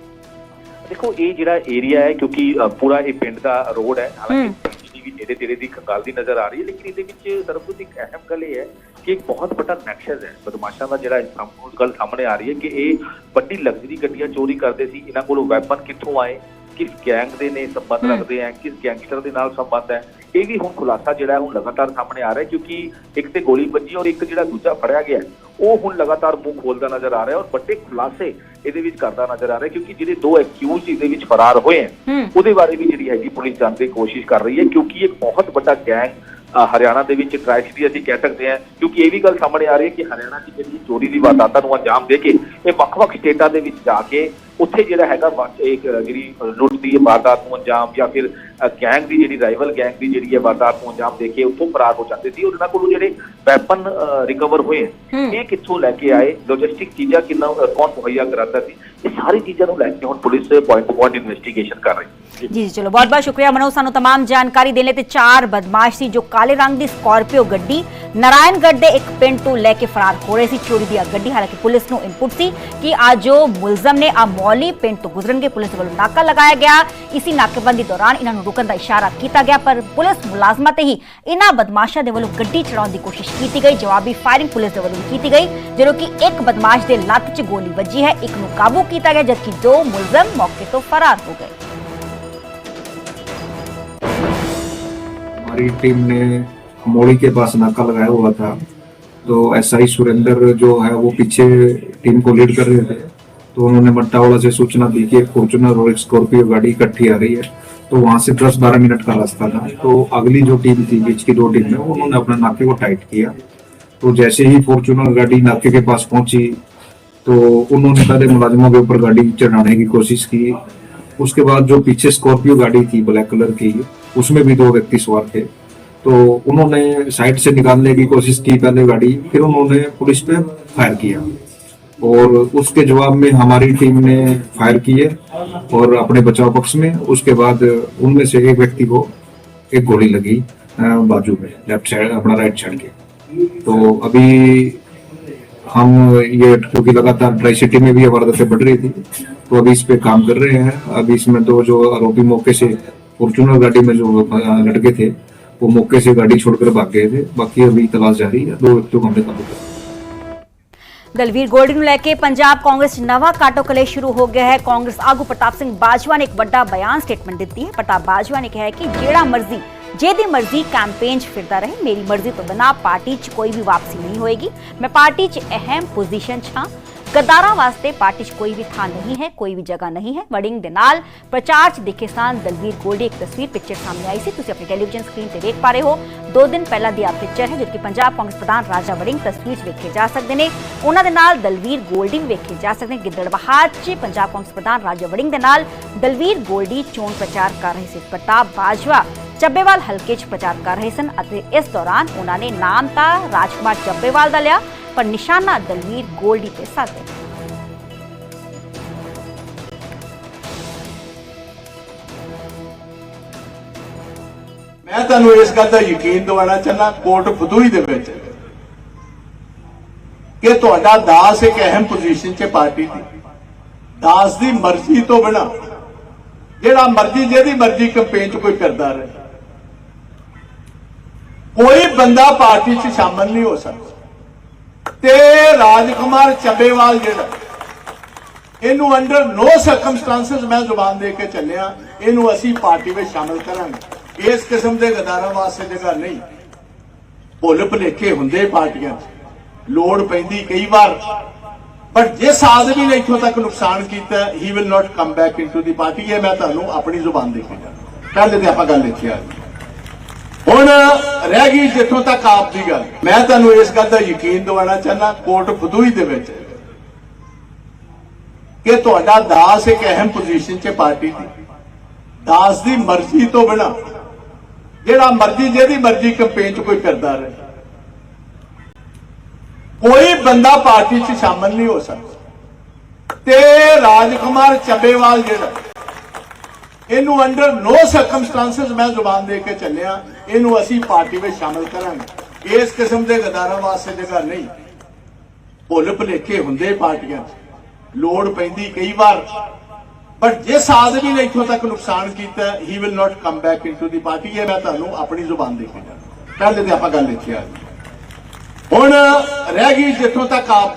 ਦੇਖੋ ਇਹ ਜਿਹੜਾ ਏਰੀਆ ਹੈ ਕਿਉਂਕਿ ਪੂਰਾ ਇਹ ਪਿੰਡ ਦਾ ਰੋਡ ਹੈ ਹਾਲਾਂਕਿ ਨੇੜੇ ਤੇੜੇ ਦੀ ਖੰਗਾਲਦੀ ਨਜ਼ਰ ਆ ਰਹੀ ਹੈ ਲੇਕਿਨ ਇਹਦੇ ਵਿੱਚ ਸਰਬਤ ਇੱਕ ਅਹਿਮ ਗੱਲ ਇਹ ਹੈ ਕਿ ਇੱਕ ਬਹੁਤ ਵੱਡਾ ਨਕਸ਼ਾ ਹੈ। ਬਦਮਾਸ਼ਾਂ ਦਾ ਜਿਹੜਾ ਸਾਹਮ- ਉਸ ਗੱਲ ਸਾਹਮਣੇ ਆ ਰਹੀ ਹੈ ਕਿ ਇਹ ਵੱਡੀ ਲਗਜ਼ਰੀ ਗੱਡੀਆਂ ਚੋਰੀ ਕਰਦੇ ਸੀ। ਇਹਨਾਂ ਕੋਲੋਂ ਵੈਪਨ ਕਿੱਥੋਂ ਆਏ? ਕਿਸ ਗੈਂਗ ਦੇ ਨੇ ਸੰਬੰਧ ਰੱਖਦੇ ਆ? ਕਿਸ ਗੈਂਗਸਟਰ ਦੇ ਨਾਲ ਸੰਬੰਧ ਹੈ? ਇਹ ਵੀ ਹੁਣ ਖੁਲਾਸਾ ਜਿਹੜਾ ਹੁਣ ਲਗਾਤਾਰ ਸਾਹਮਣੇ ਆ ਰਿਹਾ ਕਿਉਂਕਿ ਇੱਕ ਤੇ ਗੋਲੀ ਵੱਜੀ ਔਰ ਇੱਕ ਜਿਹੜਾ ਦੂਜਾ ਫੜਿਆ ਗਿਆ ਉਹ ਹੁਣ ਲਗਾਤਾਰ ਮੂੰਹ ਖੋਲਦਾ ਨਜ਼ਰ ਆ ਰਿਹਾ ਔਰ ਵੱਡੇ ਖੁਲਾਸੇ ਇਹਦੇ ਵਿੱਚ ਕਰਦਾ ਨਜ਼ਰ ਆ ਰਿਹਾ ਕਿਉਂਕਿ ਜਿਹੜੇ ਦੋ ਐਕਿਊਜ਼ ਇਹਦੇ ਵਿੱਚ ਫਰਾਰ ਹੋਏ ਹਨ ਉਹਦੇ ਬਾਰੇ ਵੀ ਜਿਹੜੀ ਹੈਗੀ ਪੁਲਿਸ ਜਾਣਨ ਦੀ ਕੋਸ਼ਿਸ਼ ਕਰ ਰਹੀ ਹੈ ਕਿਉਂਕਿ ਇੱਕ ਬਹੁਤ ਵੱਡਾ ਗੈਂਗ ਹਰਿਆਣਾ ਦੇ ਵਿੱਚ ਟ੍ਰੈਜਡੀ ਅਸੀਂ ਕਹਿ ਸਕਦੇ ਹਾਂ ਕਿਉਂਕਿ ਇਹ ਵੀ ਗੱਲ ਸਾਹਮਣੇ ਆ ਰਹੀ ਹੈ ਕਿ ਹਰਿਆਣਾ ਦੀ ਜਿਹੜੀ ਚੋਰੀ ਦੀ ਵਾਰਦਾਤਾਂ ਨੂੰ ਅੰਜਾਮ ਦੇ ਕੇ ਇਹ ਵੱਖ-ਵੱਖ ਸਟੇਟਾਂ ਦੇ ਵਿੱਚ ਜਾ ਕੇ ਉੱਥੇ ਜਿਹੜਾ ਹੈਗਾ ਇੱਕ ਜਿਹੜੀ ਲੁੱਟ ਦੀ ਵਾਰਦਾਤ ਨੂੰ ਅੰਜਾਮ ਜਾਂ ਫਿਰ ਗੈਂਗ ਦੀ ਜਿਹੜੀ ਰਾਈਵਲ ਗੈਂਗ ਦੀ ਜਿਹੜੀ ਹੈ ਵਾਰਦਾਤ ਨੂੰ ਅੰਜਾਮ ਦੇ ਕੇ ਉੱਥੋਂ ਫਰਾਰ ਹੋ ਜਾਂਦੇ ਸੀ। ਉਹਨਾਂ ਕੋਲੋਂ ਜਿਹੜੇ ਵੈਪਨ ਰਿਕਵਰ ਹੋਏ ਇਹ ਕਿੱਥੋਂ ਲੈ ਕੇ ਆਏ? ਲੌਜਿਸਟਿਕ ਚੀਜ਼ਾਂ ਕਿੰਨਾ ਕੌਣ ਮੁਹੱਈਆ ਕਰਾਤਾ ਸੀ? ਇਹ ਸਾਰੀ ਚੀਜ਼ਾਂ ਨੂੰ ਲੈ ਕੇ ਹੁਣ police point to point investigation ਕਰ ਰਹੀ ਹੈ। ਜੀ ਜੀ ਚਲੋ ਬਹੁਤ ਬਹੁਤ ਸ਼ੁਕਰੀਆ ਮਨੋਜ ਸਾਨੂੰ तमाम ਜਾਣਕਾਰੀ ਦੇਣ ਲਈ ਤੇ ਚਾਰ ਬਦਮਾਸ਼ ਸੀ ਜੋ ਕਾਲੇ ਰੰਗ ਦੀ ਸਕਾਰਪੀਓ ਗੱਡੀ ਨਾਰਾਇਣਗੜ੍ਹ ਦੇ ਇੱਕ ਪਿੰਡ ਤੋਂ ਲੈ ਕੇ ਫਰਾਰ ਹੋ ਰਹੇ ਸੀ ਚੋਰੀ ਦੀ ਇਹ ਗੱਡੀ ਹਾਲਾਂਕਿ ਪੁਲਿਸ ਨੂੰ ਇਨਪੁਟ ਸੀ ਕਿ ਆ ਜੋ ਮੁਲਜ਼ਮ ਨੇ ਆ ਮੌਲੀ ਪਿੰਡ ਤੋਂ ਗੁਜ਼ਰਨਗੇ ਪੁਲਿਸ ਵੱਲੋਂ ਨਾਕਾ ਲਗਾਇਆ ਗਿਆ ਇਸੀ ਨਾਕੇਬੰਦੀ ਦੌਰਾਨ ਇਹਨਾਂ ਨੂੰ ਰੁਕਣ ਦਾ ਇਸ਼ਾਰਾ ਕੀਤਾ ਗਿਆ ਪਰ ਪੁਲਿਸ ਮੁਲਾਜ਼ਮਾਂ ਤੇ ਹੀ ਇਹਨਾਂ ਬਦਮਾਸ਼ਾਂ ਦੇ ਵੱਲੋਂ ਗੱਡੀ ਚੜਾਉਣ ਦੀ ਕੋਸ਼ਿਸ਼ ਕੀਤੀ ਗਈ ਜਵਾਬੀ ਫਾਇਰਿੰਗ ਪੁਲਿਸ ਦੇ ਵੱਲੋਂ ਵੀ ਕੀਤੀ ਗਈ ਜਦੋਂ ਕਿ ਇੱਕ ਬਦਮਾਸ਼ ਦੇ ਲੱਤ 'ਚ ਗੋਲੀ ਵੱਜੀ ਹੈ ਇੱਕ ਨੂੰ ਕਾਬੂ ਕੀਤਾ ਗਿਆ ਜਦਕਿ ਦੋ ਮੁਲਜ਼ਮ ਮੌਕੇ ਤੋਂ ਫਰਾਰ ਹੋ ਗਏ हमारी टीम ने मोड़ी के पास नाका लगाया हुआ था। तो एसआई सुरेंद्र जो है, वो पीछे टीम को लीड कर रहे थे। तो उन्होंने मट्टावाला से सूचना दी कि फॉर्चुनर और स्कॉर्पियो गाड़ी इकट्ठी आ रही है। तो वहाँ से दस बारह मिनट का रास्ता था। तो अगली जो टीम थी, बीच की दो टीम में उन्होंने अपने नाके को टाइट किया। तो जैसे ही फॉर्चुनर गाड़ी नाके के पास पहुँची तो उन्होंने पहले मुलाजिमों के ऊपर गाड़ी चढ़ाने की कोशिश की। उसके बाद जो पीछे स्कॉर्पियो गाड़ी थी, ब्लैक कलर की उसमें भी दो व्यक्ति सवार थे। तो उन्होंने साइड से निकालने की कोशिश की पहले गाड़ी, फिर उन्होंने पुलिस पे फायर किया। और उसके जवाब में हमारी टीम ने फायर किए और अपने बचाव पक्ष में, उसके बाद उनमें से एक व्यक्ति को एक गोली लगी बाजू में, लेफ़्ट साइड, अपना राइट साइड के। तो अभी हम ये, क्योंकि लगातार ड्राई सिटी में भी वारदातें बढ़ रही थी तो अभी इस पे काम कर रहे हैं। अभी इसमें दो जो आरोपी मौके से फॉर्चुनर गाड़ी में जो लड़के थे, वो मौके से गाड़ी छोड़कर भाग गए थे। बाकी अभी तलाश जारी है। दो व्यक्तियों को हमने काबू किया दलवीर गोल्ड को लेकर पंजाब कांग्रेस नवा काटो कले शुरू हो गया है। कांग्रेस आगू प्रताप सिंह बाजवा ने एक बड़ा बयान स्टेटमेंट दी है। प्रताप बाजवा ने कहा है कि जेड़ा मर्ज़ी, जेदी मर्ज़ी कैंपेन फिरता रहे। मेरी मर्ज़ी तो बिना पार्टी च कोई भी वापसी नहीं होएगी। मैं पार्टी च अहम पोजीशन छा ਗਦਾਰਾਂ ਵਾਸਤੇ ਪਾਰਟੀ 'ਚ ਕੋਈ ਵੀ ਥਾਂ ਨਹੀਂ ਹੈ, ਕੋਈ ਵੀ ਜਗ੍ਹਾ ਨਹੀਂ ਹੈ। ਵੜਿੰਗ ਦੇ ਨਾਲ ਪ੍ਰਚਾਰ 'ਚ ਦਿਖੇ ਸਨ ਦਲਵੀਰ ਗੋਲਡੀ ਇੱਕ ਤਸਵੀਰ ਪਿਕਚਰ ਸਾਹਮਣੇ ਆਈ ਸੀ। ਤੁਸੀਂ ਆਪਣੀ ਟੈਲੀਵਿਜ਼ਨ ਸਕਰੀਨ ਤੇ ਦੇਖ ਪਾ ਰਹੇ ਹੋ। ਦੋ ਦਿਨ ਪਹਿਲਾਂ ਦੀ ਆ ਪਿਕਚਰ ਹੈ ਜਿਸ ਪੰਜਾਬ ਕਾਂਗਰਸ ਪ੍ਰਧਾਨ ਰਾਜਾ ਵੜਿੰਗ ਤਸਵੀਰ 'ਚ ਵੇਖੇ ਜਾ ਸਕਦੇ ਨੇ। ਉਹਨਾਂ ਦੇ ਨਾਲ ਦਲਵੀਰ ਗੋਲਡੀ ਵੀ ਵੇਖੇ ਜਾ ਸਕਦੇ ਨੇ। ਗਿੱਦੜਬਾਹਾ 'ਚ ਪੰਜਾਬ ਕਾਂਗਰਸ ਪ੍ਰਧਾਨ ਰਾਜਾ ਵੜਿੰਗ ਦੇ ਨਾਲ ਦਲਵੀਰ ਗੋਲਡੀ ਚੋਣ ਪ੍ਰਚਾਰ ਕਰ ਰਹੇ ਸੀ। ਪ੍ਰਤਾਪ ਬਾਜਵਾ ਚੱਬੇਵਾਲ ਹਲਕੇ 'ਚ ਪ੍ਰਚਾਰ ਕਰ ਰਹੇ ਸਨ ਅਤੇ ਇਸ ਦੌਰਾਨ ਉਹਨਾਂ ਨੇ ਨਾਮ ਤਾਂ ਰਾਜਕੁਮਾਰ ਚੱਬੇਵਾਲ ਦਾ ਲਿਆ। ਪਰ ਨਿਸ਼ਾਨਾ ਦਲਵੀਰ ਗੋਲਡੀ ਤੇ ਸਾਧਿਆ ਮੈਂ ਤੁਹਾਨੂੰ ਇਸ ਗੱਲ ਦਾ ਯਕੀਨ ਦਿਵਾਉਣਾ ਚਾਹੁੰਦਾ ਕੋਰਟ ਫਦੂਈ ਦੇ ਵਿੱਚ, ਕਿ ਤੁਹਾਡਾ ਦਾਸ ਇੱਕ ਅਹਿਮ ਪੋਜੀਸ਼ਨ 'ਚ ਪਾਰਟੀ ਦੀ ਦਾਸ ਦੀ ਮਰਜ਼ੀ ਤੋਂ ਬਿਨਾ, ਜਿਹੜਾ ਮਰਜ਼ੀ, ਜਿਹਦੀ ਮਰਜ਼ੀ ਕੰਪੇਨ 'ਚ ਕੋਈ ਕਰਦਾ ਰਹੇ। ਕੋਈ ਬੰਦਾ ਪਾਰਟੀ 'ਚ ਸ਼ਾਮਲ ਨਹੀਂ ਹੋ ਸਕਦਾ। ਤੇ ਰਾਜਕੁਮਾਰ ਚੱਬੇਵਾਲ ਜਿਹੜਾ, ਇਹਨੂੰ ਅੰਡਰ ਨੋ ਸਰਕਮਸਟੈਂਸਸ ਮੈਂ ਜ਼ੁਬਾਨ ਦੇ ਕੇ ਚੱਲਿਆ, ਇਹਨੂੰ ਅਸੀਂ ਪਾਰਟੀ ਵਿੱਚ ਸ਼ਾਮਲ ਕਰਾਂਗੇ। ਇਸ ਕਿਸਮ ਦੇ ਗਦਾਰਾਂ ਵਾਸਤੇ ਜਗ੍ਹਾ ਨਹੀਂ। ਭੁੱਲ ਭੁਲੇਖੇ ਹੁੰਦੇ ਪਾਰਟੀਆਂ 'ਚ। ਲੋੜ ਪੈਂਦੀ ਕਈ ਵਾਰ। ਪਰ ਜਿਸ ਆਦਮੀ ਨੇ ਇੱਥੋਂ ਤੱਕ ਨੁਕਸਾਨ ਕੀਤਾ he will not come back into the party ਇਹ ਮੈਂ ਤੁਹਾਨੂੰ ਆਪਣੀ ਜ਼ੁਬਾਨ ਦੇ ਕੇ ਜਾਣਾ। ਪਹਿਲੇ ਤੇ ਆਪਾਂ ਗੱਲ ਇੱਥੇ ਆ ਹੁਣ ਰਹਿ ਗਈ ਜਿੱਥੋਂ ਤੱਕ ਆਪ ਦੀ ਗੱਲ। ਮੈਂ ਤੁਹਾਨੂੰ ਇਸ ਗੱਲ ਦਾ ਯਕੀਨ ਦਿਵਾਉਣਾ ਚਾਹੁੰਦਾ ਕੋਟ ਫਦੂਈ ਦੇ ਵਿੱਚ ਕਿ ਤੁਹਾਡਾ ਦਾਸ ਇੱਕ ਅਹਿਮ ਪੋਜੀਸ਼ਨ 'ਚ ਪਾਰਟੀ ਦੀ। ਦਾਸ ਦੀ ਮਰਜ਼ੀ ਤੋਂ ਬਿਨਾ, ਜਿਹੜਾ ਮਰਜ਼ੀ, ਜਿਹਦੀ ਮਰਜ਼ੀ ਕੰਪੇਨ 'ਚ ਕੋਈ ਕਰਦਾ ਰਹੇ। ਕੋਈ ਬੰਦਾ ਪਾਰਟੀ 'ਚ ਸ਼ਾਮਲ ਨਹੀਂ ਹੋ ਸਕਦਾ। ਤੇ ਰਾਜਕੁਮਾਰ ਚੱਬੇਵਾਲ ਜਿਹੜਾ, ਇਹਨੂੰ ਅੰਡਰ ਨੋ ਸਰਕਮਸਟੈਂਸਸ ਮੈਂ ਜ਼ੁਬਾਨ ਦੇ ਕੇ ਚੱਲਿਆ। ਇਹਨੂੰ ਅਸੀਂ ਪਾਰਟੀ ਵਿੱਚ ਸ਼ਾਮਲ ਕਰਾਂਗੇ। ਇਸ ਕਿਸਮ ਦੇ ਗਦਾਰਾਂ ਵਾਸਤੇ ਜਗ੍ਹਾ ਨਹੀਂ। ਭੁੱਲ ਭੁਲੇਖੇ ਹੁੰਦੇ ਪਾਰਟੀਆਂ 'ਚ। ਲੋੜ ਪੈਂਦੀ ਕਈ ਵਾਰ। ਪਰ ਜਿਸ ਆਦਮੀ ਨੇ ਇੱਥੋਂ ਤੱਕ ਨੁਕਸਾਨ ਕੀਤਾ he will not come back into the party ਇਹ ਮੈਂ ਤੁਹਾਨੂੰ ਆਪਣੀ ਜ਼ੁਬਾਨ ਦੇ ਕੇ ਜਾਣਾ ਪਹਿਲੇ ਤੇ ਆਪਾਂ ਗੱਲ ਇੱਥੇ ਆ ਗਈ ਹੁਣ ਰਹਿ ਗਈ ਜਿੱਥੋਂ ਤੱਕ ਆਪ